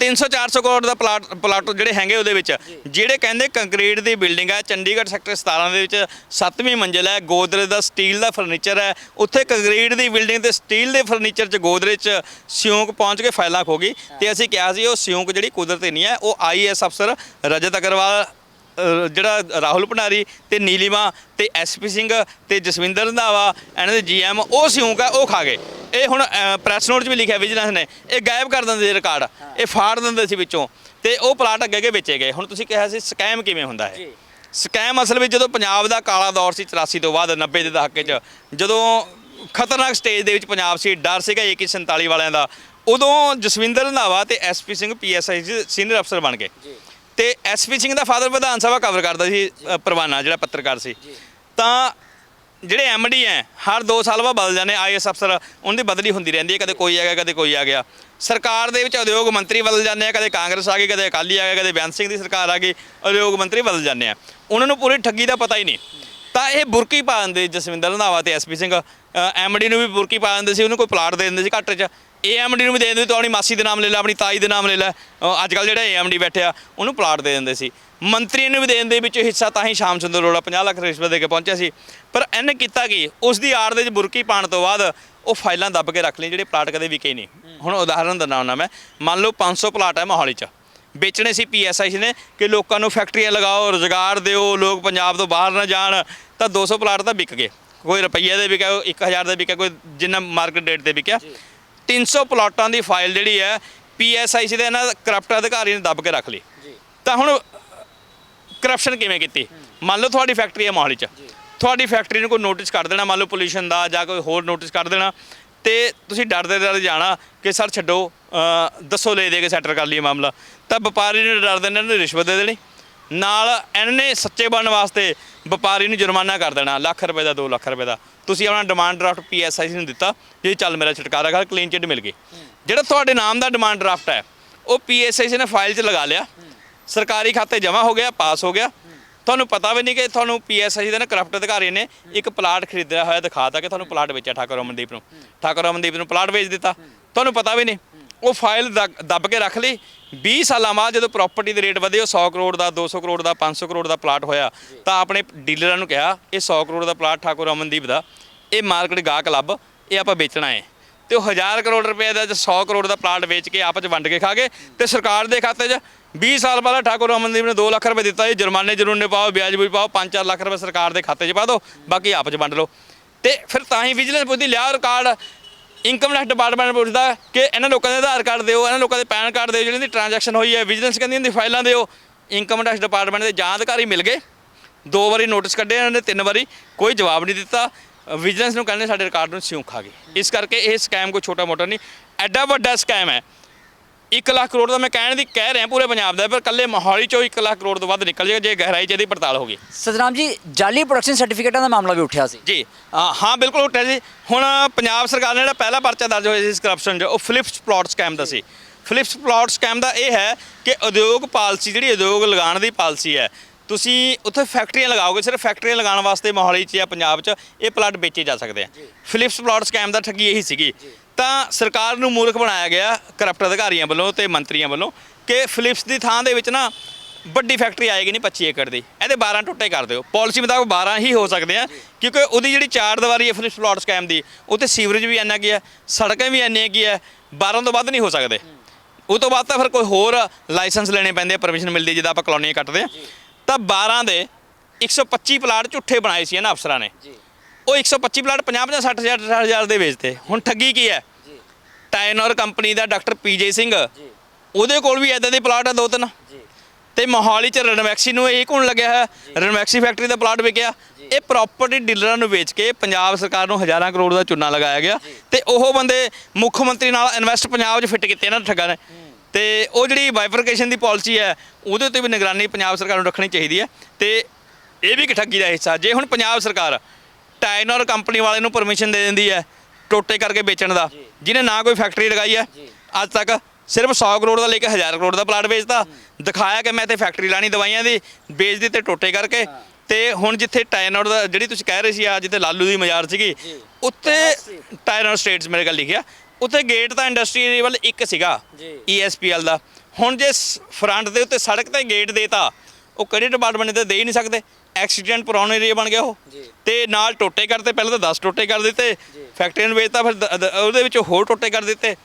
300 400 ਕਰੋੜ ਦਾ ਪਲਾਟ ਪਲਾਟ ਜਿਹੜੇ ਹੈਗੇ ਉਹਦੇ ਵਿੱਚ ਜਿਹੜੇ ਕਹਿੰਦੇ ਕੰਕਰੀਟ ਦੀ ਬਿਲਡਿੰਗ ਹੈ। ਚੰਡੀਗੜ੍ਹ ਸੈਕਟਰ 17 ਦੇ ਵਿੱਚ 7ਵੀਂ ਮੰਜ਼ਿਲ ਹੈ। ਗੋਦਰੇਜ ਦਾ ਸਟੀਲ ਦਾ ਫਰਨੀਚਰ ਹੈ। ਉੱਥੇ ਕੰਕਰੀਟ ਦੀ ਬਿਲਡਿੰਗ ਤੇ ਸਟੀਲ ਦੇ ਫਰਨੀਚਰ 'ਚ ਗੋਦਰੇਜ 'ਚ ਸਿਉਂਕ ਪਹੁੰਚ ਕੇ ਫਾਈਲਾਂ ਖੋ ਗਈ। ਤੇ ਅਸੀਂ ਕਿਹਾ ਸੀ, ਉਹ ਸਿਉਂਕ ਜਿਹੜੀ ਕੁਦਰਤੀ ਨਹੀਂ ਹੈ, ਉਹ ਆਈਐਸ ਅਫਸਰ ਰਜਤ ਅਗਰਵਾਲ ਜਿਹੜਾ ਰਾਹੁਲ ਭੰਡਾਰੀ ਤੇ ਨੀਲਿਮਾ ਤੇ ਐਸਪੀ ਸਿੰਘ ਤੇ ਜਸਵਿੰਦਰ ਰੰਧਾਵਾ, ਇਹਨਾਂ ਦੇ ਜੀਐਮ ਉਹ ਸਿਉਂਕ ਆ ਉਹ ਖਾ ਗਏ। ਇਹ ਹੁਣ ਪ੍ਰੈਸ ਨੋਟ 'ਚ ਵੀ ਲਿਖਿਆ ਵਿਜੀਲੈਂਸ ਨੇ। ਇਹ ਗਾਇਬ ਕਰ ਦਿੰਦੇ ਸੀ ਰਿਕਾਰਡ ਇਹ ਫਾੜ ਦਿੰਦੇ ਸੀ ਵਿੱਚੋਂ। ਤੇ ਉਹ ਪਲਾਟ ਅੱਗੇ ਅੱਗੇ ਵੇਚੇ ਗਏ। ਹੁਣ ਤੁਸੀਂ ਕਿਹਾ ਸੀ ਸਕੈਮ ਕਿਵੇਂ ਹੁੰਦਾ ਹੈ ਸਕੈਮ ਅਸਲ ਵਿੱਚ ਜਦੋਂ ਪੰਜਾਬ ਦਾ ਕਾਲਾ ਦੌਰ ਸੀ 84 ਤੋਂ ਬਾਅਦ 90 ਦੇ ਦਹਾਕੇ 'ਚ ਜਦੋਂ ਖਤਰਨਾਕ ਸਟੇਜ ਦੇ ਵਿੱਚ ਪੰਜਾਬ ਸੀ ਡਰ ਸੀਗਾ 2147 ਵਾਲਿਆਂ ਦਾ। ਉਦੋਂ ਜਸਵਿੰਦਰ ਰੰਧਾਵਾ ਤੇ ਐਸਪੀ ਸਿੰਘ ਪੀਐਸਆਈ ਸੀਨੀਅਰ ਅਫਸਰ ਬਣ ਗਏ। ਤੇ ਐਸਪੀ ਸਿੰਘ ਦਾ ਫਾਦਰ ਵਿਧਾਨ ਸਭਾ ਕਵਰ ਕਰਦਾ ਸੀ ਪਰਵਾਨਾ ਜਿਹੜਾ ਪੱਤਰਕਾਰ ਸੀ। ਤਾਂ ਜਿਹੜੇ ਐਮਡੀ ਐ, ਹਰ 2 ਸਾਲ ਬਾਅਦ ਬਦਲ ਜਾਂਦੇ ਆਈਐਸ ਅਫਸਰ ਉਹਨਾਂ ਦੀ ਬਦਲੀ ਹੁੰਦੀ ਰਹਿੰਦੀ ਹੈ ਕਦੇ ਕੋਈ ਆ ਗਿਆ, ਕਦੇ ਕੋਈ ਆ ਗਿਆ। ਸਰਕਾਰ ਦੇ ਵਿੱਚ ਉਦਯੋਗ ਮੰਤਰੀ ਬਦਲ ਜਾਂਦੇ ਆ, ਕਦੇ ਕਾਂਗਰਸ ਆ ਗਈ, ਕਦੇ ਅਕਾਲੀ ਆ ਗਿਆ ਕਦੇ ਬੇਅੰਤ ਸਿੰਘ ਦੀ ਸਰਕਾਰ ਆ ਗਈ, ਉਦਯੋਗ ਮੰਤਰੀ ਬਦਲ ਜਾਂਦੇ ਆ। ਉਹਨਾਂ ਨੂੰ ਪੂਰੀ ਠੱਗੀ ਦਾ ਪਤਾ ਹੀ ਨਹੀਂ। ਤਾਂ ਇਹ ਬੁਰਕੀ ਪਾ ਦਿੰਦੇ ਜਸਵਿੰਦਰ ਰੰਧਾਵਾ ਤੇ ਐਸਪੀ ਸਿੰਘ ਐਮਡੀ ਨੂੰ ਵੀ ਬੁਰਕੀ ਪਾ ਦਿੰਦੇ ਸੀ, ਉਹਨੂੰ ਕੋਈ ਪਲਾਟ ਦੇ ਦਿੰਦੇ ਸੀ ਘੱਟ 'ਚ। ਏਐਮਡੀ ਨੂੰ ਵੀ ਦੇ ਦਿੰਦੇ, ਤੂੰ ਆਪਣੀ ਮਾਸੀ ਦੇ ਨਾਮ ਲੈ ਲੈ, ਆਪਣੀ ਤਾਈ ਦੇ ਨਾਮ ਲੈ ਲੈ। ਅੱਜ ਕੱਲ ਜਿਹੜਾ ਏਐਮਡੀ ਬੈਠਿਆ ਉਹਨੂੰ ਪਲਾਟ ਦੇ ਦਿੰਦੇ ਸੀ। ਮੰਤਰੀ ਨੂੰ ਵੀ ਦੇਣ ਦੇ ਵਿੱਚ ਹਿੱਸਾ ਤਾਂ ਹੀ ਸ਼ਾਮ ਸੁੰਦਰ ਅਰੋੜਾ 50 ਲੱਖ ਰਿਸ਼ਵਤ ਦੇ ਕੇ ਪਹੁੰਚਿਆ ਸੀ। ਪਰ ਇਹਨੇ ਕੀਤਾ ਕੀ? ਉਸ ਦੀ ਆੜ ਦੇ ਵਿੱਚ ਬੁਰਕੀ ਪਾਣ ਤੋਂ ਬਾਅਦ ਉਹ ਫਾਈਲਾਂ ਦੱਬ ਕੇ ਰੱਖ ਲਈ ਜਿਹੜੇ ਪਲਾਟ ਕਦੇ ਵਿਕੇ ਹੀ ਨਹੀਂ। ਹੁਣ ਉਦਾਹਰਨ ਦਿੰਦਾ ਹੁੰਦਾ ਮੈਂ, ਮੰਨ ਲਓ 500 ਪਲਾਟ ਹੈ ਮੋਹਾਲੀ 'ਚ। ਵੇਚਣੇ ਸੀ ਪੀਐਸਆਈ ਨੇ ਕਿ ਲੋਕਾਂ ਨੂੰ ਫੈਕਟਰੀਆਂ ਲਗਾਓ, ਰੋਜ਼ਗਾਰ ਦਿਓ, ਲੋਕ ਪੰਜਾਬ ਤੋਂ ਬਾਹਰ ਨਾ ਜਾਣ, ਤਾਂ 200 ਪਲਾਟ ਤਾਂ ਵਿਕ ਗਏ। ਕੋਈ ਰੁਪਈਏ ਦੇ ਵਿਕਿਆ ਕੋਈ 1000 ਦੇ ਵਿਕਿਆ, ਕੋਈ ਜਿੰਨਾ ਮਾਰਕੀਟ ਰੇਟ ਤੇ ਵਿਕਿਆ। 300 ਪਲਾਟਾਂ ਦੀ ਫਾਈਲ ਜਿਹੜੀ ਹੈ ਪੀਐਸਆਈ ਦੇ ਇਹਨਾਂ ਕਰਪਟ ਅਧਿਕਾਰੀ ਨੇ ਦੱਬ ਕੇ ਰੱਖ ਲਈ। ਤਾਂ ਹੁਣ ਕਰਪਸ਼ਨ ਕਿਵੇਂ ਕੀਤੀ? ਮੰਨ ਲਓ ਤੁਹਾਡੀ ਫੈਕਟਰੀ ਹੈ ਮੋਹਾਲੀ 'ਚ। ਤੁਹਾਡੀ ਫੈਕਟਰੀ ਨੂੰ ਕੋਈ ਨੋਟਿਸ ਕਰ ਦੇਣਾ ਮੰਨ ਲਓ ਪੋਲੂਸ਼ਨ ਦਾ ਜਾਂ ਕੋਈ ਹੋਰ ਨੋਟਿਸ ਕਰ ਦੇਣਾ ਤੇ ਤੁਸੀਂ ਡਰਦੇ ਡਰਦੇ ਜਾਣਾ ਕਿ ਸਰ ਛੱਡੋ ਦੱਸੋ ਲੈ ਦੇ ਕੇ ਸੈਟਲ ਕਰ ਲਈਏ ਮਾਮਲਾ। ਤਾਂ ਵਪਾਰੀ ਨੇ ਡਰਦੇ ਨੇ ਇਹਨੂੰ ਰਿਸ਼ਵਤ ਦੇ ਦੇਣੀ। ਨਾਲ ਇਹਨਾਂ ਨੇ ਸੱਚੇ ਬਣਨ ਵਾਸਤੇ ਵਪਾਰੀ ਨੂੰ ਜੁਰਮਾਨਾ ਕਰ ਦੇਣਾ ਲੱਖ ਰੁਪਏ ਦਾ 2 ਲੱਖ ਰੁਪਏ ਦਾ। ਤੁਸੀਂ ਆਪਣਾ ਡਿਮਾਂਡ ਡਰਾਫਟ ਪੀਐਸਆਈ ਨੂੰ ਦਿੱਤਾ ਜੇ ਚੱਲ ਮੇਰਾ ਛੁਟਕਾਰਾ ਕਰ ਕਲੀਨ ਚਿੱਟ ਮਿਲ ਗਈ ਜਿਹੜਾ ਤੁਹਾਡੇ ਨਾਮ ਦਾ ਡਿਮਾਂਡ ਡਰਾਫਟ ਹੈ, ਉਹ ਪੀਐਸਆਈ ਨੇ ਫਾਈਲ 'ਚ ਲਗਾ ਲਿਆ। ਸਰਕਾਰੀ ਖਾਤੇ ਜਮ੍ਹਾਂ ਹੋ ਗਿਆ ਪਾਸ ਹੋ ਗਿਆ। ਤੁਹਾਨੂੰ ਪਤਾ ਵੀ ਨਹੀਂ ਕਿ ਤੁਹਾਨੂੰ ਪੀਐਸਆਈ ਦੇ ਨਾ ਕਰਪਟ ਅਧਿਕਾਰੀ ਨੇ ਇੱਕ ਪਲਾਟ ਖਰੀਦਿਆ ਹੋਇਆ ਦਿਖਾਤਾ ਕਿ ਤੁਹਾਨੂੰ ਪਲਾਟ ਵੇਚਿਆ ਠਾਕੁਰ ਅਮਨਦੀਪ ਨੂੰ। ਠਾਕੁਰ ਅਮਨਦੀਪ ਨੂੰ ਪਲਾਟ ਵੇਚ ਦਿੱਤਾ। ਤੁਹਾਨੂੰ ਪਤਾ ਵੀ ਨਹੀਂ ਉਹ ਫਾਈਲ ਦ- ਦੱਬ ਕੇ ਰੱਖ ਲਈ। 20 ਸਾਲਾਂ ਬਾਅਦ ਜਦੋਂ ਪ੍ਰਾਪਰਟੀ ਦੇ ਰੇਟ ਵਧੇ, ਉਹ 100 ਕਰੋੜ ਦਾ 200 ਕਰੋੜ ਦਾ 500 ਕਰੋੜ ਦਾ ਪਲਾਟ ਹੋਇਆ। ਤਾਂ ਆਪਣੇ ਡੀਲਰਾਂ ਨੂੰ ਕਿਹਾ, ਇਹ 100 ਕਰੋੜ ਦਾ ਪਲਾਟ ਠਾਕੁਰ ਅਮਨਦੀਪ ਦਾ। ਇਹ ਮਾਰਕੀਟ ਗਾਹਕ ਲੱਭ, ਇਹ ਆਪਾਂ ਵੇਚਣਾ ਹੈ। ਤੇ ਉਹ 1000 ਕਰੋੜ ਰੁਪਏ ਦਾ ਜੇ 100 ਕਰੋੜ ਦਾ ਪਲਾਟ ਵੇਚ ਕੇ ਆਪਸ ਚ ਵੰਡ ਕੇ ਖਾ ਗਏ, ਤੇ ਸਰਕਾਰ ਦੇ ਖਾਤੇ 'ਚ 20 ਸਾਲ ਬਾਅਦ ਠਾਕੁਰ ਅਮਨਦੀਪ ਨੇ 2 ਲੱਖ ਰੁਪਏ ਦਿੱਤਾ ਇਹ ਜੁਰਮਾਨੇ ਜਰੂਨੇ ਪਾਓ, ਵਿਆਜ ਵੀ ਪਾਓ 5-4 ਲੱਖ ਰੁਪਏ ਸਰਕਾਰ ਦੇ ਖਾਤੇ 'ਚ ਪਾ ਦਿਓ, ਬਾਕੀ ਆਪਸ ਚ ਵੰਡ ਲਓ। ਤੇ ਫਿਰ ਤਾਂ ਹੀ ਵਿਜੀਲੈਂਸ ਪੁੱਛਦੀ ਲਿਆ ਰਿਕਾਰਡ। ਇਨਕਮ ਟੈਕਸ ਡਿਪਾਰਟਮੈਂਟ ਪੁੱਛਦਾ ਕਿ ਇਹਨਾਂ ਲੋਕਾਂ ਦੇ ਆਧਾਰ ਕਾਰਡ ਦਿਓ, ਇਹਨਾਂ ਲੋਕਾਂ ਦੇ ਪੈਨ ਕਾਰਡ ਦਿਓ ਜਿਹਨਾਂ ਦੀ ਟ੍ਰਾਂਜੈਕਸ਼ਨ ਹੋਈ ਹੈ ਵਿਜੀਲੈਂਸ ਕਹਿੰਦੀ ਇਹਨਾਂ ਦੀ ਫਾਈਲਾਂ ਦਿਓ। ਇਨਕਮ ਟੈਕਸ ਡਿਪਾਰਟਮੈਂਟ ਦੇ ਜਾਂ ਅਧਿਕਾਰੀ ਮਿਲ ਗਏ। ਦੋ ਵਾਰੀ ਨੋਟਿਸ ਕੱਢੇ ਇਹਨਾਂ ਨੇ, ਤਿੰਨ ਵਾਰੀ, ਕੋਈ ਜਵਾਬ ਨਹੀਂ ਦਿੱਤਾ। ਵਿਜੀਲੈਂਸ ਨੂੰ ਕਹਿੰਦੇ ਸਾਡੇ ਰਿਕਾਰਡ ਨੂੰ ਸਿਉਂ ਖਾ ਗਏ ਇਸ ਕਰਕੇ ਇਹ ਸਕੈਮ ਕੋਈ ਛੋਟਾ ਮੋਟਾ ਨਹੀਂ। ਐਡਾ ਵੱਡਾ ਸਕੈਮ ਹੈ। 1 ਲੱਖ ਕਰੋੜ ਦਾ ਮੈਂ ਕਹਿਣ ਦੀ ਕਹਿ ਰਿਹਾ ਪੂਰੇ ਪੰਜਾਬ ਦਾ ਪਰ ਕੱਲੇ ਮੋਹਾਲੀ ਚੋਂ 1 ਲੱਖ ਕਰੋੜ ਤੋਂ ਵੱਧ ਨਿਕਲ ਜਾਏਗਾ ਜੇ ਗਹਿਰਾਈ ਚ ਇਹਦੀ ਪੜਤਾਲ ਹੋਗੀ ਸਤਨਾਮ ਜੀ ਜਾਲੀ ਪ੍ਰੋਡਕਸ਼ਨ ਸਰਟੀਫਿਕੇਟਾਂ ਦਾ ਮਾਮਲਾ ਵੀ ਉੱਠਿਆ ਸੀ। ਜੀ ਅ, ਹਾਂ ਬਿਲਕੁਲ ਉੱਠਿਆ ਜੀ। ਹੁਣ ਪੰਜਾਬ ਸਰਕਾਰ ਨੇ ਜਿਹੜਾ ਪਹਿਲਾ ਪਰਚਾ ਦਰਜ ਹੋਇਆ ਸੀ ਇਸ ਕਰਪਸ਼ਨ 'ਚ ਉਹ ਫਲਿਪਸ ਪਲਾਟ ਸਕੈਮ ਦਾ ਸੀ। ਫਲਿਪਸ ਪਲਾਟ ਸਕੈਮ ਦਾ ਇਹ ਹੈ ਕਿ ਉਦਯੋਗ ਪਾਲਿਸੀ ਜਿਹੜੀ ਉਦਯੋਗ ਲਗਾਉਣ ਦੀ ਪਾਲਿਸੀ ਹੈ ਤੁਸੀਂ ਉੱਥੇ ਫੈਕਟਰੀਆਂ ਲਗਾਓਗੇ ਸਿਰਫ ਫੈਕਟਰੀਆਂ ਲਗਾਉਣ ਵਾਸਤੇ ਮੋਹਾਲੀ 'ਚ ਜਾਂ ਪੰਜਾਬ 'ਚ ਇਹ ਪਲਾਟ ਵੇਚੇ ਜਾ ਸਕਦੇ ਆ। ਫਲਿਪਸ ਪਲਾਟ ਸਕੈਮ ਦਾ ਠੱਗੀ ਇਹੀ ਸੀਗੀ। ਤਾਂ ਸਰਕਾਰ ਨੂੰ ਮੂਰਖ ਬਣਾਇਆ ਗਿਆ ਕਰਪਟ ਅਧਿਕਾਰੀਆਂ ਵੱਲੋਂ ਤੇ ਮੰਤਰੀਆਂ ਵੱਲੋਂ ਕਿ ਫਿਲਿਪਸ ਦੀ ਥਾਂ ਦੇ ਵਿੱਚ ਨਾ ਵੱਡੀ ਫੈਕਟਰੀ ਆਏਗੀ ਨਹੀਂ 25 ਏਕੜ ਦੀ। ਇਹਦੇ 12 ਟੁੱਟੇ ਕਰ ਦਿਓ। ਪਾਲਿਸੀ ਮੁਤਾਬਕ 12 ਹੀ ਹੋ ਸਕਦੇ ਆ, ਕਿਉਂਕਿ ਉਹਦੀ ਜਿਹੜੀ ਚਾਰ ਦੀਵਾਰੀ ਹੈ ਫਿਲਿਪਸ ਪਲਾਟ ਸਕੈਮ ਦੀ ਉੱਥੇ ਸੀਵਰੇਜ ਵੀ ਇੰਨਾ ਕੀ ਹੈ, ਸੜਕਾਂ ਵੀ ਇੰਨੀਆਂ ਕੀ ਹੈ 12 ਤੋਂ ਵੱਧ ਨਹੀਂ ਹੋ ਸਕਦੇ। ਉਹ ਤੋਂ ਬਾਅਦ ਤਾਂ ਫਿਰ ਕੋਈ ਹੋਰ ਲਾਇਸੈਂਸ ਲੈਣੇ ਪੈਂਦੇ ਆ ਪਰਮਿਸ਼ਨ ਮਿਲਦੀ ਜਿੱਦਾਂ ਆਪਾਂ ਕਲੋਨੀਆਂ ਕੱਟਦੇ ਆ। ਤਾਂ 12 ਦੇ 125 ਪਲਾਟ ਝੁੱਠੇ ਬਣਾਏ ਸੀ ਇਹਨਾਂ ਅਫਸਰਾਂ ਨੇ। ਜੀ। ਉਹ 125 ਪਲਾਟ 50 50 60 ਹਜ਼ਾਰ ਹਜ਼ਾਰ ਦੇ ਵੇਚਤੇ। ਹੁਣ ਠੱਗੀ ਕੀ ਹੈ? ਜੀ। ਟਾਈਨਰ ਕੰਪਨੀ ਦਾ ਡਾਕਟਰ ਪੀਜੇ ਸਿੰਘ। ਜੀ। ਉਹਦੇ ਕੋਲ ਵੀ ਐਦਾਂ ਦੇ ਪਲਾਟ ਆ ਦੋ ਤਿੰਨ। ਜੀ। ਤੇ ਮੋਹਾਲੀ ਚ ਰਣਵੈਕਸੀ ਨੂੰ ਇਹ ਕੋਣ ਲੱਗਿਆ ਹੈ? ਰਣਵੈਕਸੀ ਫੈਕਟਰੀ ਦਾ ਪਲਾਟ ਵਿਕਿਆ। ਇਹ ਪ੍ਰਾਪਰਟੀ ਡੀਲਰਾਂ ਨੂੰ ਵੇਚ ਕੇ ਪੰਜਾਬ ਸਰਕਾਰ ਨੂੰ ਹਜ਼ਾਰਾਂ ਕਰੋੜ ਦਾ ਚੂਨਾ ਲਗਾਇਆ ਗਿਆ। ਤੇ ਉਹ ਬੰਦੇ ਮੁੱਖ ਮੰਤਰੀ ਨਾਲ ਇਨਵੈਸਟ ਪੰਜਾਬ 'ਚ ਫਿੱਟ ਕੀਤੇ ਇਹਨਾਂ ਠੱਗਾਂ ਨੇ। ਤੇ ਉਹ ਜਿਹੜੀ ਬਾਈਫਰਕੇਸ਼ਨ ਦੀ ਪਾਲਿਸੀ ਹੈ ਉਹਦੇ ਉੱਤੇ ਵੀ ਨਿਗਰਾਨੀ ਪੰਜਾਬ ਸਰਕਾਰ ਨੂੰ ਰੱਖਣੀ ਚਾਹੀਦੀ ਹੈ। ਤੇ ਇਹ ਵੀ ਇੱਕ ਠੱਗੀ ਦਾ ਹਿੱਸਾ। ਜੇ ਹੁਣ ਪੰਜਾਬ ਸਰਕਾਰ ਟਾਈਨਰ ਕੰਪਨੀ ਵਾਲੇ ਨੂੰ ਪਰਮਿਸ਼ਨ ਦੇ ਦਿੰਦੀ ਹੈ ਟੋਟੇ ਕਰਕੇ ਵੇਚਣ ਦਾ। ਜਿਹਨੇ ਨਾ ਕੋਈ ਫੈਕਟਰੀ ਲਗਾਈ ਹੈ ਅੱਜ ਤੱਕ ਸਿਰਫ 100 ਕਰੋੜ ਦਾ ਲੈ ਕੇ 1000 ਕਰੋੜ ਦਾ ਪਲਾਟ ਵੇਚਦਾ ਦਿਖਾਇਆ ਕਿ ਮੈਂ ਇੱਥੇ ਫੈਕਟਰੀ ਲਾਣੀ ਦਵਾਈਆਂ ਦੀ ਵੇਚ ਦਿੱਤੇ ਟੋਟੇ ਕਰਕੇ। ਤੇ ਹੁਣ ਜਿੱਥੇ ਟਾਈਨਰ ਦਾ ਜਿਹੜੀ ਤੁਸੀਂ ਕਹਿ ਰਹੇ ਸੀ ਆ ਜਿੱਥੇ ਲਾਲੂ ਦੀ ਮਜ਼ਾਰ ਸੀਗੀ ਉੱਤੇ ਟਾਈਨਰ ਸਟੇਟਸ ਮੇਰੇ ਕੋਲ ਲਿਖਿਆ। ਉੱਥੇ ਗੇਟ ਤਾਂ ਇੰਡਸਟਰੀ ਵੱਲ ਇੱਕ ਸੀਗਾ ਜੀ। ESPL ਦਾ। ਹੁਣ ਜੇ ਫਰੰਟ ਦੇ ਉੱਤੇ ਸੜਕ ਤੇ ਗੇਟ ਦੇਤਾ ਉਹ ਕਿਹੜੇ ਡਿਪਾਰਟਮੈਂਟ ਤੇ ਦੇ ਹੀ ਨਹੀਂ ਸਕਦੇ। ਐਕਸੀਡੈਂਟ ਪ੍ਰੋਨ ਏਰੀਆ ਬਣ ਗਿਆ ਉਹ। ਜੀ। ਤੇ ਨਾਲ ਟੋਟੇ ਕਰਤੇ ਪਹਿਲਾਂ ਤਾਂ 10 ਟੋਟੇ ਕਰ ਦਿੱਤੇ। ਫੈਕਟਰੀ ਨੂੰ ਵੇਚਤਾ ਫਿਰ ਦ- ਦ- ਉਹਦੇ ਵਿੱਚ ਹੋਰ ਟੋਟੇ ਕਰ ਦਿੱਤੇ।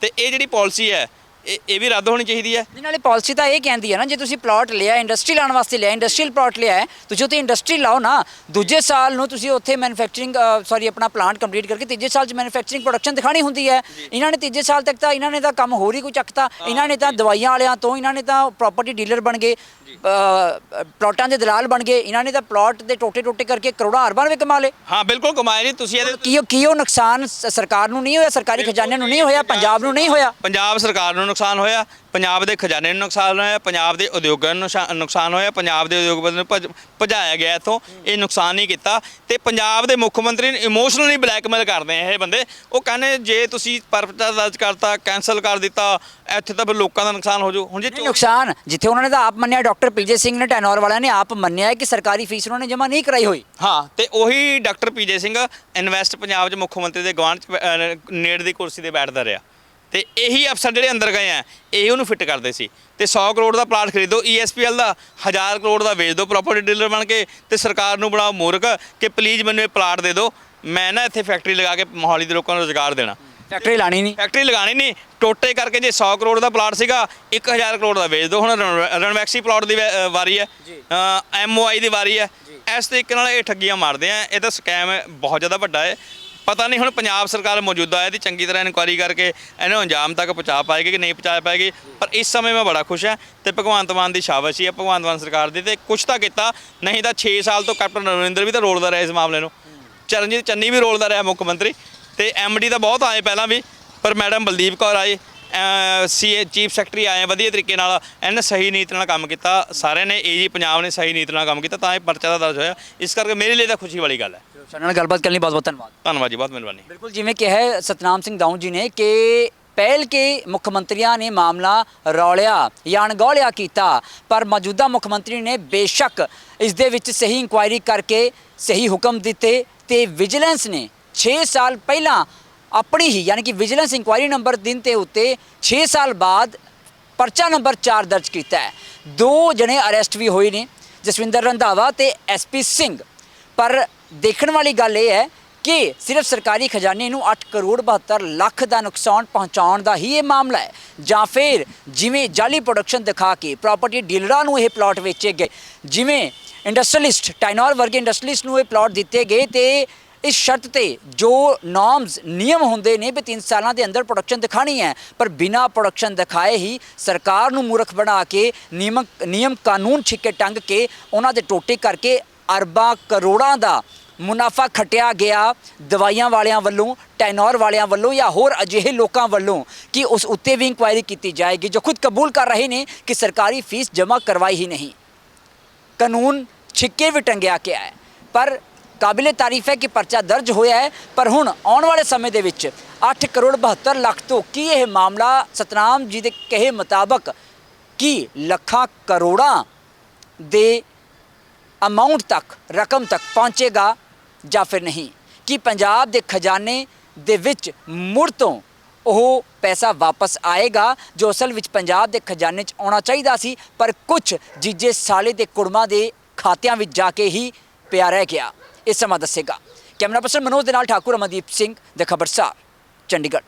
ਤੇ ਇਹ ਜਿਹੜੀ ਪਾਲਿਸੀ ਹੈ ਇਹ ਇਹ ਵੀ ਰੱਦ ਹੋਣੀ ਚਾਹੀਦੀ ਹੈ। ਨਾਲੇ ਪਾਲਿਸੀ ਤਾਂ ਇਹ ਕਹਿੰਦੀ ਹੈ ਨਾ ਜੇ ਤੁਸੀਂ ਪਲਾਟ ਲਿਆ ਇੰਡਸਟਰੀ ਲਾਉਣ ਵਾਸਤੇ ਲਿਆ ਇੰਡਸਟਰੀਅਲ ਪਲਾਟ ਲਿਆ ਹੈ ਤੁਸੀਂ ਉੱਥੇ ਇੰਡਸਟਰੀ ਲਾਓ ਨਾ ਦੂਜੇ ਸਾਲ ਨੂੰ ਤੁਸੀਂ ਉੱਥੇ ਮੈਨੂਫੈਕਚਰਿੰਗ ਸੌਰੀ ਆਪਣਾ ਪਲਾਂਟ ਕੰਪਲੀਟ ਕਰਕੇ ਤੀਜੇ ਸਾਲ 'ਚ ਮੈਨੂਫੈਕਚਰਿੰਗ ਪ੍ਰੋਡਕਸ਼ਨ ਦਿਖਾਣੀ ਹੁੰਦੀ ਹੈ। ਇਹਨਾਂ ਨੇ ਤੀਜੇ ਸਾਲ ਤੱਕ ਤਾਂ ਇਹਨਾਂ ਨੇ ਤਾਂ ਕੰਮ ਹੋਰ ਹੀ ਕੋਈ ਚੱਕਤਾ। ਇਹਨਾਂ ਨੇ ਤਾਂ ਦਵਾਈਆਂ ਵਾਲਿਆਂ ਤੋਂ ਇਹਨਾਂ ਨੇ ਤਾਂ ਪ੍ਰਾਪਰਟੀ ਡੀਲਰ ਬਣ ਗਏ। ਪਲਾਟਾਂ ਦੇ ਦਲਾਲ ਬਣ ਗਏ ਇਹਨਾਂ ਨੇ ਤਾਂ ਪਲਾਟ ਦੇ ਟੋਟੇ ਟੋਟੇ ਕਰਕੇ ਕਰੋੜਾਂ ਅਰਬਾਂ ਰੁਪਏ ਕਮਾ ਲਏ। ਹਾਂ ਬਿਲਕੁਲ ਕਮਾਇਆ ਨਹੀਂ ਤੁਸੀਂ ਇਹਦੇ ਕੀ ਕੀ ਉਹ ਨੁਕਸਾਨ ਸ- ਸਰਕਾਰ ਨੂੰ ਨਹੀਂ ਹੋਇਆ ਸਰਕਾਰੀ ਖਜ਼ਾਨੇ ਨੂੰ ਨਹੀਂ ਹੋਇਆ ਪੰਜਾਬ ਨੂੰ ਨਹੀਂ ਹੋਇਆ? ਪੰਜਾਬ ਸਰਕਾਰ ਨੂੰ ਨੁਕਸਾਨ ਹੋਇਆ ਪੰਜਾਬ ਦੇ ਖਜ਼ਾਨੇ ਨੂੰ ਨੁਕਸਾਨ ਹੋਇਆ ਪੰਜਾਬ ਦੇ ਉਦਯੋਗਾਂ ਨੂੰ ਨੁਕਸਾ- ਨੁਕਸਾਨ ਹੋਇਆ ਪੰਜਾਬ ਦੇ ਉਦਯੋਗਪਤੀ ਨੂੰ ਭਜ- ਭਜਾਇਆ ਗਿਆ ਇੱਥੋਂ ਇਹ ਨੁਕਸਾਨ ਨਹੀਂ ਕੀਤਾ ਤੇ ਪੰਜਾਬ ਦੇ ਮੁੱਖ ਮੰਤਰੀ ਨੂੰ ਇਮੋਸ਼ਨਲੀ ਬਲੈਕਮੇਲ ਕਰਦੇ ਆ ਇਹ ਬੰਦੇ। ਉਹ ਕਹਿੰਦੇ ਜੇ ਤੁਸੀਂ ਪਰਚਾ ਦਰਜ ਕਰਤਾ ਕੈਨਸਲ ਕਰ ਦਿੱਤਾ ਇੱਥੇ ਤਾਂ ਫਿਰ ਲੋਕਾਂ ਦਾ ਨੁਕਸਾਨ ਹੋ ਜਾਊ। ਹੁਣ ਜੇ ਨਹੀਂ ਚੋ- ਨੁਕਸਾਨ ਜਿੱਥੇ ਉਹਨਾਂ ਨੇ ਤਾਂ ਆਪ ਮੰਨਿਆ ਡਾਕਟਰ ਡਾਕਟਰ ਪੀਜੇ ਸਿੰਘ ਨੇ, ਟੈਨੋਰ ਵਾਲਿਆਂ ਨੇ ਆਪ ਮੰਨਿਆ ਹੈ ਕਿ ਸਰਕਾਰੀ ਫੀਸ ਉਹਨਾਂ ਨੇ ਜਮ੍ਹਾਂ ਨਹੀਂ ਕਰਾਈ ਹੋਈ। ਹਾਂ, ਤੇ ਉਹੀ doctor P J Singh invest Punjab 'ਚ ਮੁੱਖ ਮੰਤਰੀ ਦੇ ਗਵਾਂਢ 'ਚ, ਅਹ, ਨੇੜ ਦੀ ਕੁਰਸੀ ਤੇ ਬੈਠਦਾ ਰਿਹਾ। ਤੇ ਇਹੀ ਅਫਸਰ ਜਿਹੜੇ ਅੰਦਰ ਗਏ ਆ, ਇਹ ਉਹਨੂੰ ਫਿੱਟ ਕਰਦੇ ਸੀ। ਤੇ 100 ਕਰੋੜ ਦਾ ਪਲਾਟ ਖਰੀਦੋ ESPL ਦਾ 1000 ਕਰੋੜ ਦਾ ਵੇਚ ਦਿਓ ਪ੍ਰਾਪਰਟੀ ਡੀਲਰ ਬਣ ਕੇ ਤੇ ਸਰਕਾਰ ਨੂੰ ਬਣਾਓ ਮੂਰਖ ਕਿ ਪਲੀਜ਼ ਮੈਨੂੰ ਇਹ ਪਲਾਟ ਦੇ ਦਿਓ ਮੈਂ ਨਾ ਇੱਥੇ ਫੈਕਟਰੀ ਲਗਾ ਕੇ ਮੋਹਾਲੀ ਦੇ ਲੋਕਾਂ ਨੂੰ ਰੋਜ਼ਗਾਰ ਦੇਣਾ। ਫੈਕਟਰੀ ਲਾਣੀ ਨਹੀਂ। ਫੈਕਟਰੀ ਲਗਾਣੀ ਨਹੀਂ। ਟੋਟੇ ਕਰਕੇ ਜੇ 100 ਕਰੋੜ ਦਾ ਪਲਾਟ ਸੀਗਾ 1000 ਕਰੋੜ ਦਾ ਵੇਚ ਦਿਓ। ਹੁਣ ਰਣ- ਰਣਵੈਕਸੀ ਪਲਾਟ ਦੀ ਵੈ- ਅ, ਵਾਰੀ ਹੈ। ਐਮਓਆਈ ਦੀ ਵਾਰੀ ਹੈ। ਇਸ ਤਰੀਕੇ ਨਾਲ ਇਹ ਠੱਗੀਆਂ ਮਾਰਦੇ ਆ। ਇਹ ਤਾਂ ਸਕੈਮ ਬਹੁਤ ਜ਼ਿਆਦਾ ਵੱਡਾ ਹੈ। ਪਤਾ ਨਹੀਂ ਹੁਣ ਪੰਜਾਬ ਸਰਕਾਰ ਮੌਜੂਦਾ ਹੈ ਇਹਦੀ ਚੰਗੀ ਤਰ੍ਹਾਂ ਇਨਕੁਆਇਰੀ ਕਰਕੇ ਇਹਨੂੰ ਅੰਜਾਮ ਤੱਕ ਪਹੁੰਚਾ ਪਾਏਗੀ ਕਿ ਨਹੀਂ ਪਹੁੰਚਾ ਪਾਏਗੀ। ਪਰ ਇਸ ਸਮੇਂ ਮੈਂ ਬੜਾ ਖੁਸ਼ ਹਾਂ ਤੇ ਭਗਵੰਤ ਮਾਨ ਦੀ ਸ਼ਾਬਾਸ਼ੀ ਹੈ ਭਗਵੰਤ ਮਾਨ ਸਰਕਾਰ ਦੀ ਤੇ ਕੁਛ ਤਾਂ ਕੀਤਾ। ਨਹੀਂ ਤਾਂ 6 ਸਾਲ ਤੋਂ ਕੈਪਟਨ ਅਮਰਿੰਦਰ ਵੀ ਤਾਂ ਰੋਲਦਾ ਰਿਹਾ ਇਸ ਮਾਮਲੇ ਨੂੰ। ਚਰਨਜੀਤ ਚੰਨੀ ਵੀ ਰੋਲਦਾ ਰਿਹਾ ਮੁੱਖ ਮੰਤਰੀ। ਤੇ ਐਮਡੀ ਤਾਂ ਬਹੁਤ ਆਏ ਪਹਿਲਾਂ ਵੀ ਪਰ ਮੈਡਮ ਬਲਦੀਪ ਕੌਰ ਆਏ ਸੀ ਚੀਫ ਸੈਕਟਰੀ ਆਏ ਵਧੀਆ ਤਰੀਕੇ ਨਾਲ ਇਹਨੇ ਸਹੀ ਨੀਤੀ ਨਾਲ ਕੰਮ ਕੀਤਾ ਸਾਰਿਆਂ ਨੇ ਏਜੀ ਪੰਜਾਬ ਨੇ ਸਹੀ ਨੀਤੀ ਨਾਲ ਕੰਮ ਕੀਤਾ ਤਾਂ ਇਹ ਪਰਚਾ ਦਾ ਦਰਜ ਹੋਇਆ। ਇਸ ਕਰਕੇ ਮੇਰੇ ਲਈ ਤਾਂ ਖੁਸ਼ੀ ਵਾਲੀ ਗੱਲ ਹੈ। ਸਾਡੇ ਨਾਲ ਗੱਲਬਾਤ ਕਰਨ ਲਈ ਬਹੁਤ ਬਹੁਤ ਧੰਨਵਾਦ। ਧੰਨਵਾਦ ਜੀ ਬਹੁਤ ਮਿਹਰਬਾਨੀ। ਬਿਲਕੁਲ ਜਿਵੇਂ ਕਿਹਾ ਹੈ ਸਤਨਾਮ ਸਿੰਘ ਦਾਊ ਜੀ ਨੇ ਕਿ ਪਹਿਲ ਕੇ ਮੁੱਖ ਮੰਤਰੀਆਂ ਨੇ ਮਾਮਲਾ ਰੌਲਿਆ ਜਾਂ ਅਣਗੌਲਿਆ ਕੀਤਾ ਪਰ ਮੌਜੂਦਾ ਮੁੱਖ ਮੰਤਰੀ ਨੇ ਬੇਸ਼ੱਕ ਇਸ ਦੇ ਵਿੱਚ ਸਹੀ ਇਨਕੁਆਇਰੀ ਕਰਕੇ ਸਹੀ ਹੁਕਮ ਦਿੱਤੇ ਤੇ ਵਿਜੀਲੈਂਸ ਨੇ 6 ਸਾਲ ਪਹਿਲਾਂ ਆਪਣੀ ਹੀ, ਯਾਨੀ ਕਿ ਵਿਜੀਲੈਂਸ ਇਨਕੁਆਇਰੀ ਨੰਬਰ 3 ਤੇ ਉੱਤੇ 6 ਸਾਲ ਬਾਅਦ ਪਰਚਾ ਨੰਬਰ 4 ਦਰਜ ਕੀਤਾ ਹੈ। ਦੋ ਜਣੇ ਅਰੈਸਟ ਵੀ ਹੋਏ ਨੇ, ਜਸਵਿੰਦਰ ਰੰਧਾਵਾ ਤੇ ਐਸਪੀ ਸਿੰਘ। ਪਰ ਦੇਖਣ ਵਾਲੀ ਗੱਲ ਇਹ ਹੈ ਕਿ ਸਿਰਫ ਸਰਕਾਰੀ ਖਜ਼ਾਨੇ ਨੂੰ 8 ਕਰੋੜ 72 ਲੱਖ ਦਾ ਨੁਕਸਾਨ ਪਹੁੰਚਾਉਣ ਦਾ ਹੀ ਇਹ ਮਾਮਲਾ ਹੈ, ਜਾਂ ਫਿਰ ਜਿਵੇਂ ਜਾਲੀ ਪ੍ਰੋਡਕਸ਼ਨ ਦਿਖਾ ਕੇ ਪ੍ਰਾਪਰਟੀ ਡੀਲਰਾਂ ਨੂੰ ਇਹ ਪਲਾਟ ਵੇਚੇ ਗਏ, ਜਿਵੇਂ ਇੰਡਸਟਰੀਲਿਸਟ ਟਾਈਨੋਰ ਵਰਗੇ ਇੰਡਸਟਰੀਲਿਸਟ ਨੂੰ ਇਹ ਪਲਾਟ ਦਿੱਤੇ ਗਏ ਤੇ ਇਸ ਸ਼ਰਤ ਤੇ ਜੋ ਨਾਰਮਸ ਨਿਯਮ ਹੁੰਦੇ ਨੇ ਵੀ 3 ਸਾਲਾਂ ਦੇ ਅੰਦਰ ਪ੍ਰੋਡਕਸ਼ਨ ਦਿਖਾਣੀ ਹੈ, ਪਰ ਬਿਨਾ ਪ੍ਰੋਡਕਸ਼ਨ ਦਿਖਾਏ ਹੀ ਸਰਕਾਰ ਨੂੰ ਮੂਰਖ ਬਣਾ ਕੇ ਨਿਯਮ ਨਿਯਮ ਕਾਨੂੰਨ ਛਿੱਕੇ ਟੰਗ ਕੇ ਉਹਨਾਂ ਦੇ ਟੋਟੇ ਕਰਕੇ ਅਰਬਾਂ ਕਰੋੜਾਂ ਦਾ ਮੁਨਾਫਾ ਖਟਿਆ ਗਿਆ ਦਵਾਈਆਂ ਵਾਲਿਆਂ ਵੱਲੋਂ, ਟੈਨੋਰ ਵਾਲਿਆਂ ਵੱਲੋਂ ਜਾਂ ਹੋਰ ਅਜਿਹੇ ਲੋਕਾਂ ਵੱਲੋਂ ਕਿ ਉਸ ਉੱਤੇ ਵੀ ਇਨਕੁਆਇਰੀ ਕੀਤੀ ਜਾਏਗੀ, ਜੋ ਖੁਦ ਕਬੂਲ ਕਰ ਰਹੇ ਨੇ ਕਿ ਸਰਕਾਰੀ ਫੀਸ ਜਮ੍ਹਾਂ ਕਰਵਾਈ ਹੀ ਨਹੀਂ। ਕਾਨੂੰਨ ਛਿੱਕੇ ਵੀ ਟੰਗਿਆ ਗਿਆ ਹੈ, ਪਰ ਕਾਬਿਲੇ ਤਾਰੀਫ ਹੈ ਕਿ ਪਰਚਾ ਦਰਜ ਹੋਇਆ ਹੈ, ਪਰ ਹੁਣ ਆਉਣ ਵਾਲੇ ਸਮੇਂ ਦੇ ਵਿੱਚ 8 ਕਰੋੜ 72 ਲੱਖ ਤੋਂ ਕੀ ਇਹ ਮਾਮਲਾ ਸਤਨਾਮ ਜੀ ਦੇ ਕਹੇ ਮੁਤਾਬਕ ਕੀ ਲੱਖਾਂ ਕਰੋੜਾਂ ਦੇ ਅਮਾਉਂਟ ਤੱਕ, ਰਕਮ ਤੱਕ ਪਹੁੰਚੇਗਾ ਜਾਂ ਫਿਰ ਨਹੀਂ? ਕਿ ਪੰਜਾਬ ਦੇ ਖਜ਼ਾਨੇ ਦੇ ਵਿੱਚ ਮੁੜ ਤੋਂ ਉਹ ਪੈਸਾ ਵਾਪਸ ਆਏਗਾ ਜੋ ਅਸਲ ਵਿੱਚ ਪੰਜਾਬ ਦੇ ਖਜ਼ਾਨੇ 'ਚ ਆਉਣਾ ਚਾਹੀਦਾ ਸੀ, ਪਰ ਕੁਝ ਜੀਜੇ ਸਾਲੇ ਦੇ ਕੁੜਮਾਂ ਦੇ ਖਾਤਿਆਂ ਵਿੱਚ ਜਾ ਕੇ ਹੀ ਪਿਆ ਰਹਿ ਗਿਆ। ਇਹ ਸਮਾਂ ਦੱਸੇਗਾ। ਕੈਮਰਾ ਪਰਸਨ ਮਨੋਜ ਦੇ ਨਾਲ ਠਾਕੁਰ ਅਮਨਦੀਪ ਸਿੰਘ ਦੇ ਖਬਰਸਾਰ ਚੰਡੀਗੜ੍ਹ।